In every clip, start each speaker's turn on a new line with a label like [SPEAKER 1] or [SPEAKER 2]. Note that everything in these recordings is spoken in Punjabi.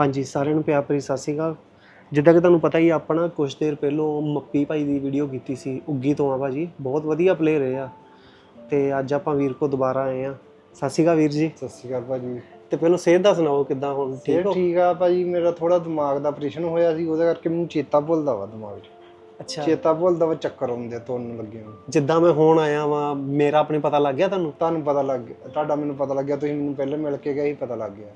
[SPEAKER 1] ਹਾਂਜੀ ਸਾਰਿਆਂ ਨੂੰ ਪਿਆਰ ਭਰੀ ਸਤਿ ਸ਼੍ਰੀ ਅਕਾਲ। ਜਿੱਦਾਂ ਕਿ ਤੁਹਾਨੂੰ ਪਤਾ ਹੀ ਆ, ਆਪਾਂ ਨਾ ਕੁਝ ਦੇਰ ਪਹਿਲੋਂ ਮੱਪੀ ਭਾਈ ਦੀ ਵੀਡੀਓ ਕੀਤੀ ਸੀ ਉੱਗੀ ਤੋਂ ਆ ਭਾਜੀ। ਬਹੁਤ ਵਧੀਆ ਪਲੇਅਰ ਹੈ ਆ। ਤੇ ਅੱਜ ਆਪਾਂ ਵੀਰ ਕੋ ਦੁਬਾਰਾ ਆਏ ਆ। ਸਤਿ ਸ਼੍ਰੀ ਅਕਾਲ ਵੀਰ ਜੀ।
[SPEAKER 2] ਸਤਿ ਸ਼੍ਰੀ ਅਕਾਲ ਭਾਜੀ।
[SPEAKER 1] ਤੇ ਪਹਿਲਾਂ ਸਿਹਤ ਦਾ ਸੁਣਾਓ ਕਿੱਦਾਂ ਹੁਣ? ਠੀਕ ਹੋ?
[SPEAKER 2] ਠੀਕ ਆ ਭਾਜੀ। ਮੇਰਾ ਥੋੜਾ ਦਿਮਾਗ ਦਾ ਆਪਰੇਸ਼ਨ ਹੋਇਆ ਸੀ ਉਹਦੇ ਕਰਕੇ ਮੈਨੂੰ ਚੇਤਾ ਭੁੱਲਦਾ ਵਾ ਦਿਮਾਗ 'ਚ।
[SPEAKER 1] ਅੱਛਾ।
[SPEAKER 2] ਚੇਤਾ ਭੁੱਲਦਾ ਵਾ ਚੱਕਰ ਆਉਂਦੇ ਤੁਰਨ ਲੱਗੇ ਨੂੰ।
[SPEAKER 1] ਜਿੱਦਾਂ ਮੈਂ ਹੁਣ ਆਇਆ ਵਾਂ ਮੇਰਾ ਆਪਣੇ ਪਤਾ ਲੱਗ ਗਿਆ ਤੁਹਾਨੂੰ?
[SPEAKER 2] ਤੁਹਾਨੂੰ ਪਤਾ ਲੱਗ ਗਿਆ ਤੁਹਾਡਾ ਮੈਨੂੰ ਪਤਾ ਲੱਗ ਗਿਆ ਤੁਸੀਂ ਮੈਨੂੰ ਪਹਿਲਾਂ ਮਿਲ ਕੇ ਗਏ ਸੀ ਪਤਾ ਲੱਗ ਗਿਆ।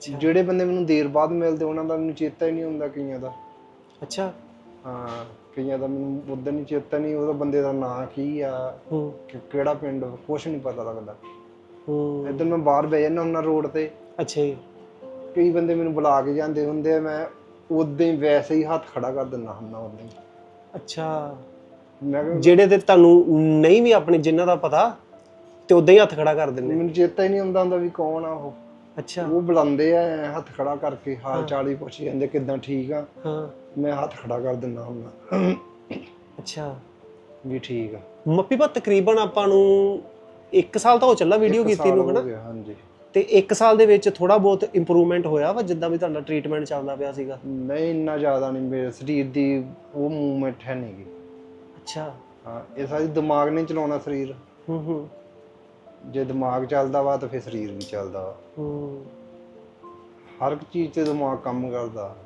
[SPEAKER 2] ਜਿਹੜੇ ਬੰਦੇ ਮੈਨੂੰ ਦੇਰ ਬਾਅਦ ਮਿਲਦੇ ਉਹਨਾਂ ਦਾ ਮੈਨੂੰ ਚੇਤਾ ਹੀ ਨਹੀਂ ਹੁੰਦਾ ਕਈਆਂ ਦਾ।
[SPEAKER 1] ਅੱਛਾ।
[SPEAKER 2] ਹਾਂ ਕਈਆਂ ਦਾ ਮੈਨੂੰ ਉਦੋਂ ਨਹੀਂ ਚੇਤਾ ਨਹੀਂ ਉਹਦਾ ਬੰਦੇ ਦਾ ਨਾਂ ਕੀ ਆ
[SPEAKER 1] ਹੂੰ।
[SPEAKER 2] ਕਿ- ਕਿਹੜਾ ਪਿੰਡ ਕੁਛ ਨਹੀਂ ਪਤਾ ਲੱਗਦਾ।
[SPEAKER 1] ਹੂੰ।
[SPEAKER 2] ਇਦਾਂ ਮੈਂ ਬਾਹਰ ਬਹਿ ਜਾਂਦਾ ਹੁੰਦਾ ਰੋਡ ਤੇ।
[SPEAKER 1] ਅੱਛਾ ਜੀ।
[SPEAKER 2] ਕਈ ਬੰਦੇ ਮੈਨੂੰ ਬੁਲਾ ਕੇ ਜਾਂਦੇ ਹੁੰਦੇ ਆ ਮੈਂ ਉਦਾਂ ਹੀ ਵੈਸੇ ਹੀ ਹੱਥ ਖੜਾ ਕਰ ਦਿੰਦਾ ਹੁੰਦਾ ਉਦਾਂ ਹੀ।
[SPEAKER 1] ਅੱਛਾ।
[SPEAKER 2] ਮੈਂ ਕਿਹਾ
[SPEAKER 1] ਜਿਹੜੇ ਤੇ ਤੁਹਾਨੂੰ ਨਹੀਂ ਵੀ ਆਪਣੇ ਜਿਨ੍ਹਾਂ ਦਾ ਪਤਾ ਤੇ ਉਦਾਂ ਹੀ ਹੱਥ ਖੜਾ ਕਰ ਦਿੰਦੇ।
[SPEAKER 2] ਮੈਨੂੰ ਚੇਤਾ ਹੀ ਨਹੀਂ ਆਉਂਦਾ ਹੁੰਦਾ ਵੀ ਕੌਣ ਆ ਉਹ।
[SPEAKER 1] ਅੱਛਾ।
[SPEAKER 2] ਉਹ ਬੁਲਾਉਂਦੇ ਆ ਹੱਥ ਖੜਾ ਕਰਕੇ ਹਾਲ ਚਾਲ ਹੀ ਪੁੱਛ ਜਾਂਦੇ ਕਿਦਾਂ ਠੀਕ ਆ?
[SPEAKER 1] ਹਾਂ।
[SPEAKER 2] ਮੈਂ ਹੱਥ ਖੜਾ ਕਰ ਦਿੰਦਾ ਹੁੰਦਾ।
[SPEAKER 1] ਅੱਛਾ।
[SPEAKER 2] ਵੀ ਠੀਕ ਆ।
[SPEAKER 1] ਮੱਪੀ ਬਾ ਤਕਰੀਬਨ ਆਪਾਂ ਨੂੰ 1 ਸਾਲ ਤਾਂ ਹੋ ਚੱਲਾ ਵੀਡੀਓ ਕੀਤੀ ਨੂੰ ਹਨਾ?
[SPEAKER 2] ਹਾਂਜੀ।
[SPEAKER 1] ਤੇ 1 ਸਾਲ ਦੇ ਵਿੱਚ ਥੋੜਾ ਬਹੁਤ ਇੰਪਰੂਵਮੈਂਟ ਹੋਇਆ ਵਾ ਜਿੱਦਾਂ ਵੀ ਤੁਹਾਡਾ ਟ੍ਰੀਟਮੈਂਟ ਚੱਲਦਾ ਪਿਆ ਸੀਗਾ?
[SPEAKER 2] ਨਹੀਂ ਇੰਨਾ ਜ਼ਿਆਦਾ ਨਹੀਂ ਮੇਰੇ ਸਰੀਰ ਦੀ ਉਹ ਮੂਵਮੈਂਟ ਹੈ ਨਹੀਂਗੀ
[SPEAKER 1] ਅੱਛਾ।
[SPEAKER 2] ਹਾਂ ਇਹ ਸਾਰੀ ਦਿਮਾਗ ਨੇ ਚਲਾਉਣਾ ਸਰੀਰ।
[SPEAKER 1] ਹੂੰ ਹੂੰ।
[SPEAKER 2] ਜੇ ਦਿਮਾਗ ਚੱਲਦਾ ਵਾ ਤਾਂ ਫਿਰ ਸਰੀਰ ਵੀ ਚੱਲਦਾ ਵਾ।
[SPEAKER 1] ਹੂੰ
[SPEAKER 2] ਹਰ ਇੱਕ ਚੀਜ਼ ਤੇ ਦਿਮਾਗ ਕੰਮ ਕਰਦਾ।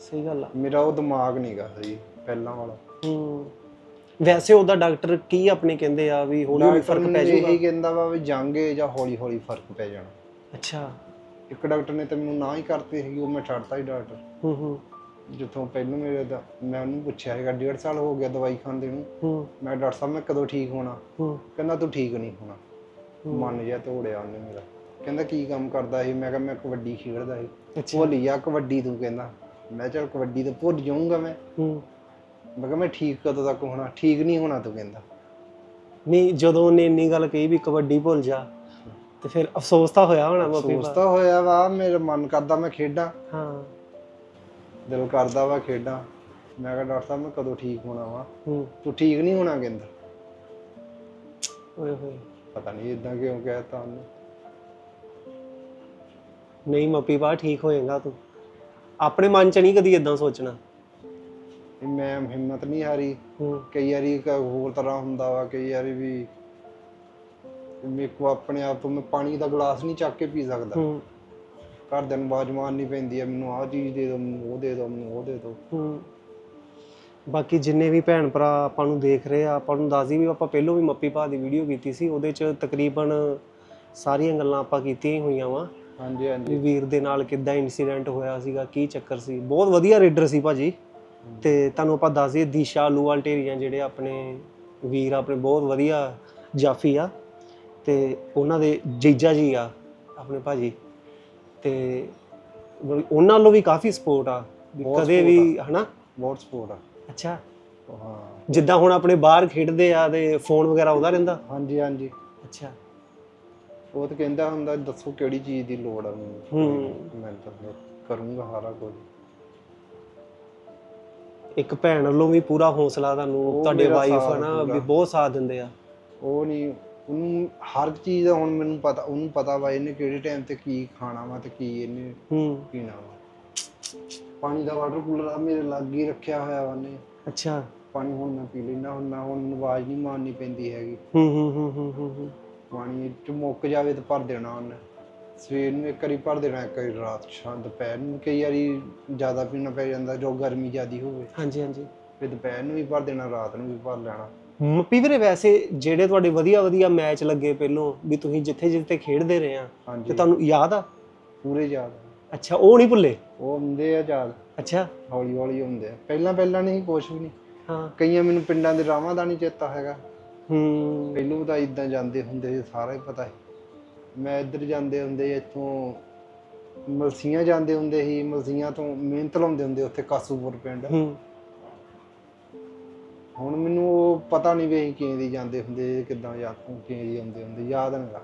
[SPEAKER 1] ਸਹੀ ਗੱਲ ਆ।
[SPEAKER 2] ਮੇਰਾ ਉਹ ਦਿਮਾਗ ਨਹੀਂਗਾ ਸਹੀ ਪਹਿਲਾਂ ਵਾਲਾ।
[SPEAKER 1] ਹੂੰ। ਵੈਸੇ ਉਹਦਾ ਡਾਕਟਰ ਕੀ ਆਪਣੇ ਕਹਿੰਦੇ ਆ ਵੀ ਹੌਲੀ ਹੌਲੀ ਫ਼ਰਕ ਪੈ ਜਾਊਗਾ?
[SPEAKER 2] ਇਹੀ ਕਹਿੰਦਾ ਵਾ ਵੀ ਜਾਂਗੇ ਜਾਂ ਹੌਲੀ ਹੌਲੀ ਫ਼ਰਕ ਪੈ ਜਾਣਾ।
[SPEAKER 1] ਅੱਛਾ। ਇੱਕ
[SPEAKER 2] ਡਾਕਟਰ ਨੇ ਤਾਂ ਮੈਨੂੰ ਨਾ ਹੀ ਕਰਤੀ ਸੀਗੀ ਉਹ ਮੈਂ ਛੱਡਤਾ ਹੀ ਡਾਕਟਰ।
[SPEAKER 1] ਹੂੰ ਹੂੰ।
[SPEAKER 2] ਜਿੱਥੋਂ ਪਹਿਲਾਂ ਮੇਰੇ ਦਾ ਮੈਂ ਉਹਨੂੰ ਪੁੱਛਿਆ ਹੈਗਾ ਡੇਢ ਸਾਲ ਹੋ ਗਿਆ ਦਵਾਈ ਖਾਂਦੇ ਨੂੰ।
[SPEAKER 1] ਹੂੰ।
[SPEAKER 2] ਮੈਂ ਡਾਕਟਰ ਸਾਹਿਬ ਮੈਂ ਕਦੋਂ ਠੀਕ ਹੋਣਾ?
[SPEAKER 1] ਹੂੰ।
[SPEAKER 2] ਕਹਿੰਦਾ ਤੂੰ ਠੀਕ ਨਹੀਂ ਹੋਣਾ। ਮਨ ਜਿਹਾ ਤੋੜਿਆ ਉਹਨੇ ਮੇਰਾ। ਕਹਿੰਦਾ ਕੀ ਕੰਮ ਕਰਦਾ ਸੀ? ਮੈਂ ਕਿਹਾ ਮੈਂ ਕਬੱਡੀ ਖੇਡਦਾ ਸੀ। ਭੁੱਲ ਜਾ ਕਬੱਡੀ ਤੂੰ ਕਹਿੰਦਾ। ਮੈਂ ਚਲ ਕਬੱਡੀ ਤੇ ਭੁੱਲ ਜਾਊਂਗਾ ਮੈਂ।
[SPEAKER 1] ਹੂੰ।
[SPEAKER 2] ਮੈਂ ਕਿਹਾ ਮੈਂ ਠੀਕ ਕਦੋਂ ਤੱਕ ਹੋਣਾ? ਠੀਕ ਨਹੀਂ ਹੋਣਾ ਤੂੰ ਕਹਿੰਦਾ।
[SPEAKER 1] ਨਹੀਂ ਜਦੋਂ ਉਹਨੇ ਇੰਨੀ ਗੱਲ ਕਹੀ ਵੀ ਕਬੱਡੀ ਭੁੱਲ ਜਾ ਤੇ ਫਿਰ ਅਫਸੋਸ ਤਾਂ ਹੋਇਆ ਹੋਣਾ ਮੱਪੀ
[SPEAKER 2] ਅਫਸੋਸ ਤਾਂ ਹੋਇਆ ਵਾ ਮੇਰਾ ਮਨ ਕਰਦਾ ਮੈਂ ਖੇਡਾਂ।
[SPEAKER 1] ਹਾਂ।
[SPEAKER 2] ਦਿਲ ਕਰਦਾ ਵਾ ਖੇਡਾਂ। ਮੈਂ ਕਿਹਾ ਡਾਕਟਰ ਸਾਹਿਬ ਮੈਂ ਕਦੋਂ ਠੀਕ ਹੋਣਾ ਵਾ? ਤੂੰ ਠੀਕ ਨਹੀਂ ਹੋਣਾ ਕਹਿੰਦਾ।
[SPEAKER 1] ਓਏ ਹੋਏ।
[SPEAKER 2] ਪਤਾ ਨਹੀਂ ਇਦਾਂ ਕਿਉਂ ਕਹਿਤਾ ਉਹਨੇ।
[SPEAKER 1] ਨਹੀਂ ਮੱਪੀ ਬਾ ਠੀਕ ਹੋਏਗਾ ਤੂੰ। ਆਪਣੇ ਮਨ ਚ ਨਹੀਂ ਕਦੀ ਇਦਾਂ ਸੋਚਣਾ।
[SPEAKER 2] ਵੀ ਮੈਂ ਹਿੰਮਤ ਨਹੀਂ ਹਾਰੀ।
[SPEAKER 1] ਹੂੰ।
[SPEAKER 2] ਕਈ ਵਾਰੀ ਹੋਰ ਤਰ੍ਹਾਂ ਹੁੰਦਾ ਵਾ ਕਈ ਵਾਰੀ ਵੀ ਮੇਰੇ ਕੋ ਆਪਣੇ ਆਪ ਤੋਂ ਮੈਂ ਪਾਣੀ ਦਾ ਗਲਾਸ ਨਹੀਂ ਚੱਕ ਕੇ ਪੀ ਸਕਦਾ।
[SPEAKER 1] ਹੂੰ।
[SPEAKER 2] ਘਰਦਿਆਂ ਨੂੰ ਆਵਾਜ਼ ਮਾਰਨੀ ਪੈਂਦੀ ਹੈ ਮੈਨੂੰ ਆਹ ਚੀਜ਼ ਦੇ ਦਿਓ ਮੈਨੂੰ ਉਹ ਦੇ ਦਿਓ ਮੈਨੂੰ ਉਹ ਦੇ ਦਿਓ।
[SPEAKER 1] ਹੂੰ। ਬਾਕੀ ਜਿੰਨੇ ਵੀ ਭੈਣ ਭਰਾ ਆਪਾਂ ਨੂੰ ਦੇਖ ਰਹੇ ਆ ਆਪਾਂ ਨੂੰ ਦੱਸਦੀ ਵੀ ਆਪਾਂ ਪਹਿਲਾਂ ਵੀ ਮੱਪੀ ਭਾ ਦੀ ਵੀਡੀਓ ਕੀਤੀ ਸੀ ਉਹਦੇ ਚ ਤਕਰੀਬਨ ਸਾਰੀਆਂ ਗੱਲਾਂ ਆਪਾਂ ਕੀਤੀਆਂ ਹੀ ਹੋਈਆਂ ਵਾ।
[SPEAKER 2] ਹਾਂਜੀ ਹਾਂਜੀ।
[SPEAKER 1] ਵੀਰ ਦੇ ਨਾਲ ਕਿੱਦਾਂ ਇਨਸੀਡੈਂਟ ਹੋਇਆ ਸੀਗਾ ਕੀ ਚੱਕਰ ਸੀ? ਬਹੁਤ ਵਧੀਆ ਰੇਡਰ ਸੀ ਭਾਜੀ। ਤੇ ਤੁਹਾਨੂੰ ਆਪਾਂ ਦੱਸ ਦਈਏ ਦੀਸ਼ਾ ਲੂਵਾਲ ਢੇਰੀਆਂ ਜਿਹੜੇ ਆਪਣੇ ਵੀਰ ਆਪਣੇ ਬਹੁਤ ਵਧੀਆ ਜਾਫੀ ਆ। ਤੇ ਉਹਨਾਂ ਦੇ ਜੀਜਾ ਜੀ ਆ ਆਪਣੇ ਭਾਜੀ। ਤੇ ਉਹਨਾਂ ਵੱਲੋਂ ਵੀ ਕਾਫੀ ਸਪੋਰਟ ਆ। ਕਦੇ ਵੀ ਹਨਾ?
[SPEAKER 2] ਬਹੁਤ ਸਪੋਰਟ ਆ।
[SPEAKER 1] ਅੱਛਾ।
[SPEAKER 2] ਹਾਂ।
[SPEAKER 1] ਜਿੱਦਾਂ ਹੁਣ ਆਪਣੇ ਬਾਹਰ ਖੇਡਦੇ ਆ ਤੇ ਫੋਨ ਵਗੈਰਾ ਆਉਂਦਾ ਰਹਿੰਦਾ?
[SPEAKER 2] ਹਾਂਜੀ ਹਾਂਜੀ।
[SPEAKER 1] ਅੱਛਾ।
[SPEAKER 2] ਉਹ ਤਾਂ ਕਹਿੰਦਾ ਹੁੰਦਾ ਦੱਸੋ ਕਿਹੜੀ ਚੀਜ਼ ਦੀ ਲੋੜ ਆ ਮੈਨੂੰ?
[SPEAKER 1] ਹੂੰ।
[SPEAKER 2] ਮੈਂ ਤਾਂ ਫਿਰ ਕਰੂੰਗਾ ਸਾਰਾ ਕੁਝ।
[SPEAKER 1] ਇੱਕ ਭੈਣ ਵੱਲੋਂ ਵੀ ਪੂਰਾ ਹੌਸਲਾ ਤੁਹਾਨੂੰ
[SPEAKER 2] ਉਹ
[SPEAKER 1] ਤੁਹਾਡੇ
[SPEAKER 2] ਮੇਰਾ
[SPEAKER 1] ਵਾਈਫ
[SPEAKER 2] ਸਾਥ
[SPEAKER 1] ਹਨਾ ਵੀ
[SPEAKER 2] ਪੂਰਾ।
[SPEAKER 1] ਬਹੁਤ ਸਾਥ ਦਿੰਦੇ ਆ।
[SPEAKER 2] ਉਹ ਨਹੀਂ ਉਹਨੂੰ ਹਰ ਚੀਜ਼ ਦਾ ਹੁਣ ਮੈਨੂੰ ਪਤਾ ਉਹਨੂੰ ਪਤਾ ਵਾ ਇਹਨੇ ਕਿਹੜੇ ਟਾਈਮ ਤੇ ਕੀ ਖਾਣਾ ਵਾ ਤੇ ਕੀ ਇਹਨੇ
[SPEAKER 1] ਹੂੰ।
[SPEAKER 2] ਪੀਣਾ ਵਾ। ਪਾਣੀ ਦਾ ਵਾਟਰ ਕੂਲਰ ਆ ਮੇਰੇ ਲਾਗੇ ਹੀ ਰੱਖਿਆ ਹੋਇਆ ਵਾ ਨੇ
[SPEAKER 1] ਅੱਛਾ।
[SPEAKER 2] ਪਾਣੀ ਹੁਣ ਮੈਂ ਪੀ ਲੈਣਾ ਹੁਣ ਮੈਂ ਹੁਣ ਆਵਾਜ਼ ਨਹੀਂ ਮਾਰਨੀ ਪੈਂਦੀ ਹੈਗੀ।
[SPEAKER 1] ਹੂੰ ਹੂੰ ਹੂੰ ਹੂੰ ਹੂੰ ਹੂੰ।
[SPEAKER 2] ਪਾਣੀ ਚ ਮੁੱਕ ਜਾਵੇ ਤਾਂ ਭਰ ਦੇਣਾ ਉਹਨੇ। ਸਵੇਰ ਨੂੰ ਇੱਕ ਵਾਰੀ ਭਰ ਦੇਣਾ ਇੱਕ ਵਾਰੀ ਰਾਤ ਸ਼ਾਮ ਦੁਪਹਿਰ ਨੂੰ ਕਈ ਵਾਰੀ ਜ਼ਿਆਦਾ ਪੀਣਾ ਪੈ ਜਾਂਦਾ ਜੋ ਗਰਮੀ ਜ਼ਿਆਦੀ ਹੋਵੇ।
[SPEAKER 1] ਹਾਂਜੀ ਹਾਂਜੀ।
[SPEAKER 2] ਫਿਰ ਦੁਪਹਿਰ ਨੂੰ ਵੀ ਭਰ ਦੇਣਾ ਰਾਤ ਨੂੰ ਵੀ ਭਰ ਲੈਣਾ।
[SPEAKER 1] ਮੱਪੀ ਵੀਰੇ ਵੈਸੇ ਜਿਹੜੇ ਤੁਹਾਡੇ ਵਧੀਆ ਵਧੀਆ ਮੈਚ ਲੱਗੇ ਪਹਿਲੋਂ ਵੀ ਤੁਸੀਂ ਜਿੱਥੇ ਜਿੱਥੇ ਖੇਡਦੇ ਰਹੇ ਆ ਤੇ
[SPEAKER 2] ਹਾਂਜੀ
[SPEAKER 1] ਤੁਹਾਨੂੰ ਯਾਦ ਆ?
[SPEAKER 2] ਪੂਰੇ ਯਾਦ ਆ।
[SPEAKER 1] ਅੱਛਾ ਉਹ ਨਹੀਂ ਭੁੱਲੇ?
[SPEAKER 2] ਉਹ ਹੁੰਦੇ ਆ ਯਾਦ।
[SPEAKER 1] ਅੱਛਾ।
[SPEAKER 2] ਹੌਲੀ ਹੌਲੀ ਹੁੰਦੇ ਆ। ਪਹਿਲਾਂ ਪਹਿਲਾਂ ਨਹੀਂ ਕੁਛ ਵੀ ਨਹੀਂ।
[SPEAKER 1] ਹਾਂ।
[SPEAKER 2] ਕਈਆਂ ਮੈਨੂੰ ਪਿੰਡਾਂ ਦੇ ਰਾਵਾਂ ਦਾ ਨਹੀਂ ਚੇਤਾ ਹੈਗਾ।
[SPEAKER 1] ਹੂੰ।
[SPEAKER 2] ਪਹਿਲੋਂ ਤਾਂ ਇਦਾਂ ਜਾਂਦੇ ਹੁੰਦੇ ਸੀ ਸਾਰਾ ਹੀ ਪਤਾ ਹੈ ਮੈਂ ਇੱਧਰ ਜਾਂਦੇ ਹੁੰਦੇ ਇੱਥੋਂ ਮਲਸੀਆਂ ਜਾਂਦੇ ਹੁੰਦੇ ਸੀ ਮਲਸੀਆਂ ਤੋਂ ਮਿਹਨਤ ਲਾਉਂਦੇ ਹੁੰਦੇ ਉੱਥੇ ਕਾਸੂਪੁਰ ਪਿੰਡ।
[SPEAKER 1] ਹੂੰ।
[SPEAKER 2] ਹੁਣ ਮੈਨੂੰ ਉਹ ਪਤਾ ਨਹੀਂ ਵੀ ਅਸੀਂ ਕਿਵੇਂ ਦੀ ਜਾਂਦੇ ਹੁੰਦੇ ਕਿੱਦਾਂ ਯਾਦ ਕਿਵੇਂ ਦੀ ਆਉਂਦੇ ਹੁੰਦੇ ਯਾਦ ਨਹੀਂ
[SPEAKER 1] ਹਾਂ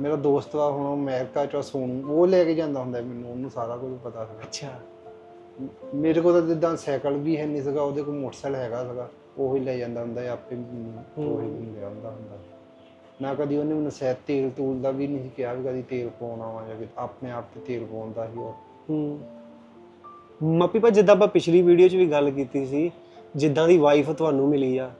[SPEAKER 2] ਮੇਰਾ ਦੋਸਤ ਵਾ ਹੁਣ ਉਹ ਅਮਰੀਕਾ ਚ ਸੋਨੂ ਉਹ ਲੈ ਕੇ ਜਾਂਦਾ ਹੁੰਦਾ ਮੈਨੂੰ ਉਹਨੂੰ ਸਾਰਾ ਕੁਝ ਪਤਾ ਸੀਗਾ।
[SPEAKER 1] ਅੱਛਾ।
[SPEAKER 2] ਮੇਰੇ ਕੋਲ ਤਾਂ ਜਿੱਦਾਂ ਸਾਈਕਲ ਵੀ ਹੈ ਨਹੀਂ ਸੀਗਾ ਉਹਦੇ ਕੋਲ ਮੋਟਰਸਾਈਕਲ ਹੈਗਾ ਸੀਗਾ ਉਹ ਹੀ ਲੈ ਜਾਂਦਾ ਹੁੰਦਾ ਸੀ, ਆਪੇ ਤੋੜ ਹੀ। ਲੈ ਆਉਂਦਾ ਹੁੰਦਾ ਨਾ ਕਦੀ ਉਹਨੇ ਮੈਨੂੰ ਸ਼ਾਇਦ ਤੇਲ ਤੂਲ ਦਾ ਵੀ ਨਹੀਂ ਕਿਹਾ ਵੀ ਕਦੀ ਤੇਲ ਪਾਉਣਾ ਵਾ ਜਾਂ ਕਿ ਆਪਣੇ ਆਪ ਤੇ ਤੇਲ ਪਾਉਂਦਾ ਸੀ ਉਹ।
[SPEAKER 1] ਹੂੰ। ਮੱਪੀ ਭਾ ਜਿੱਦਾਂ ਆਪਾਂ ਪਿਛਲੀ ਵੀਡੀਓ 'ਚ ਵੀ ਗੱਲ ਕੀਤੀ ਸੀ ਜਿੱਦਾਂ ਦੀ ਵਾਈਫ ਤੁਹਾਨੂੰ ਮਿਲੀ ਆ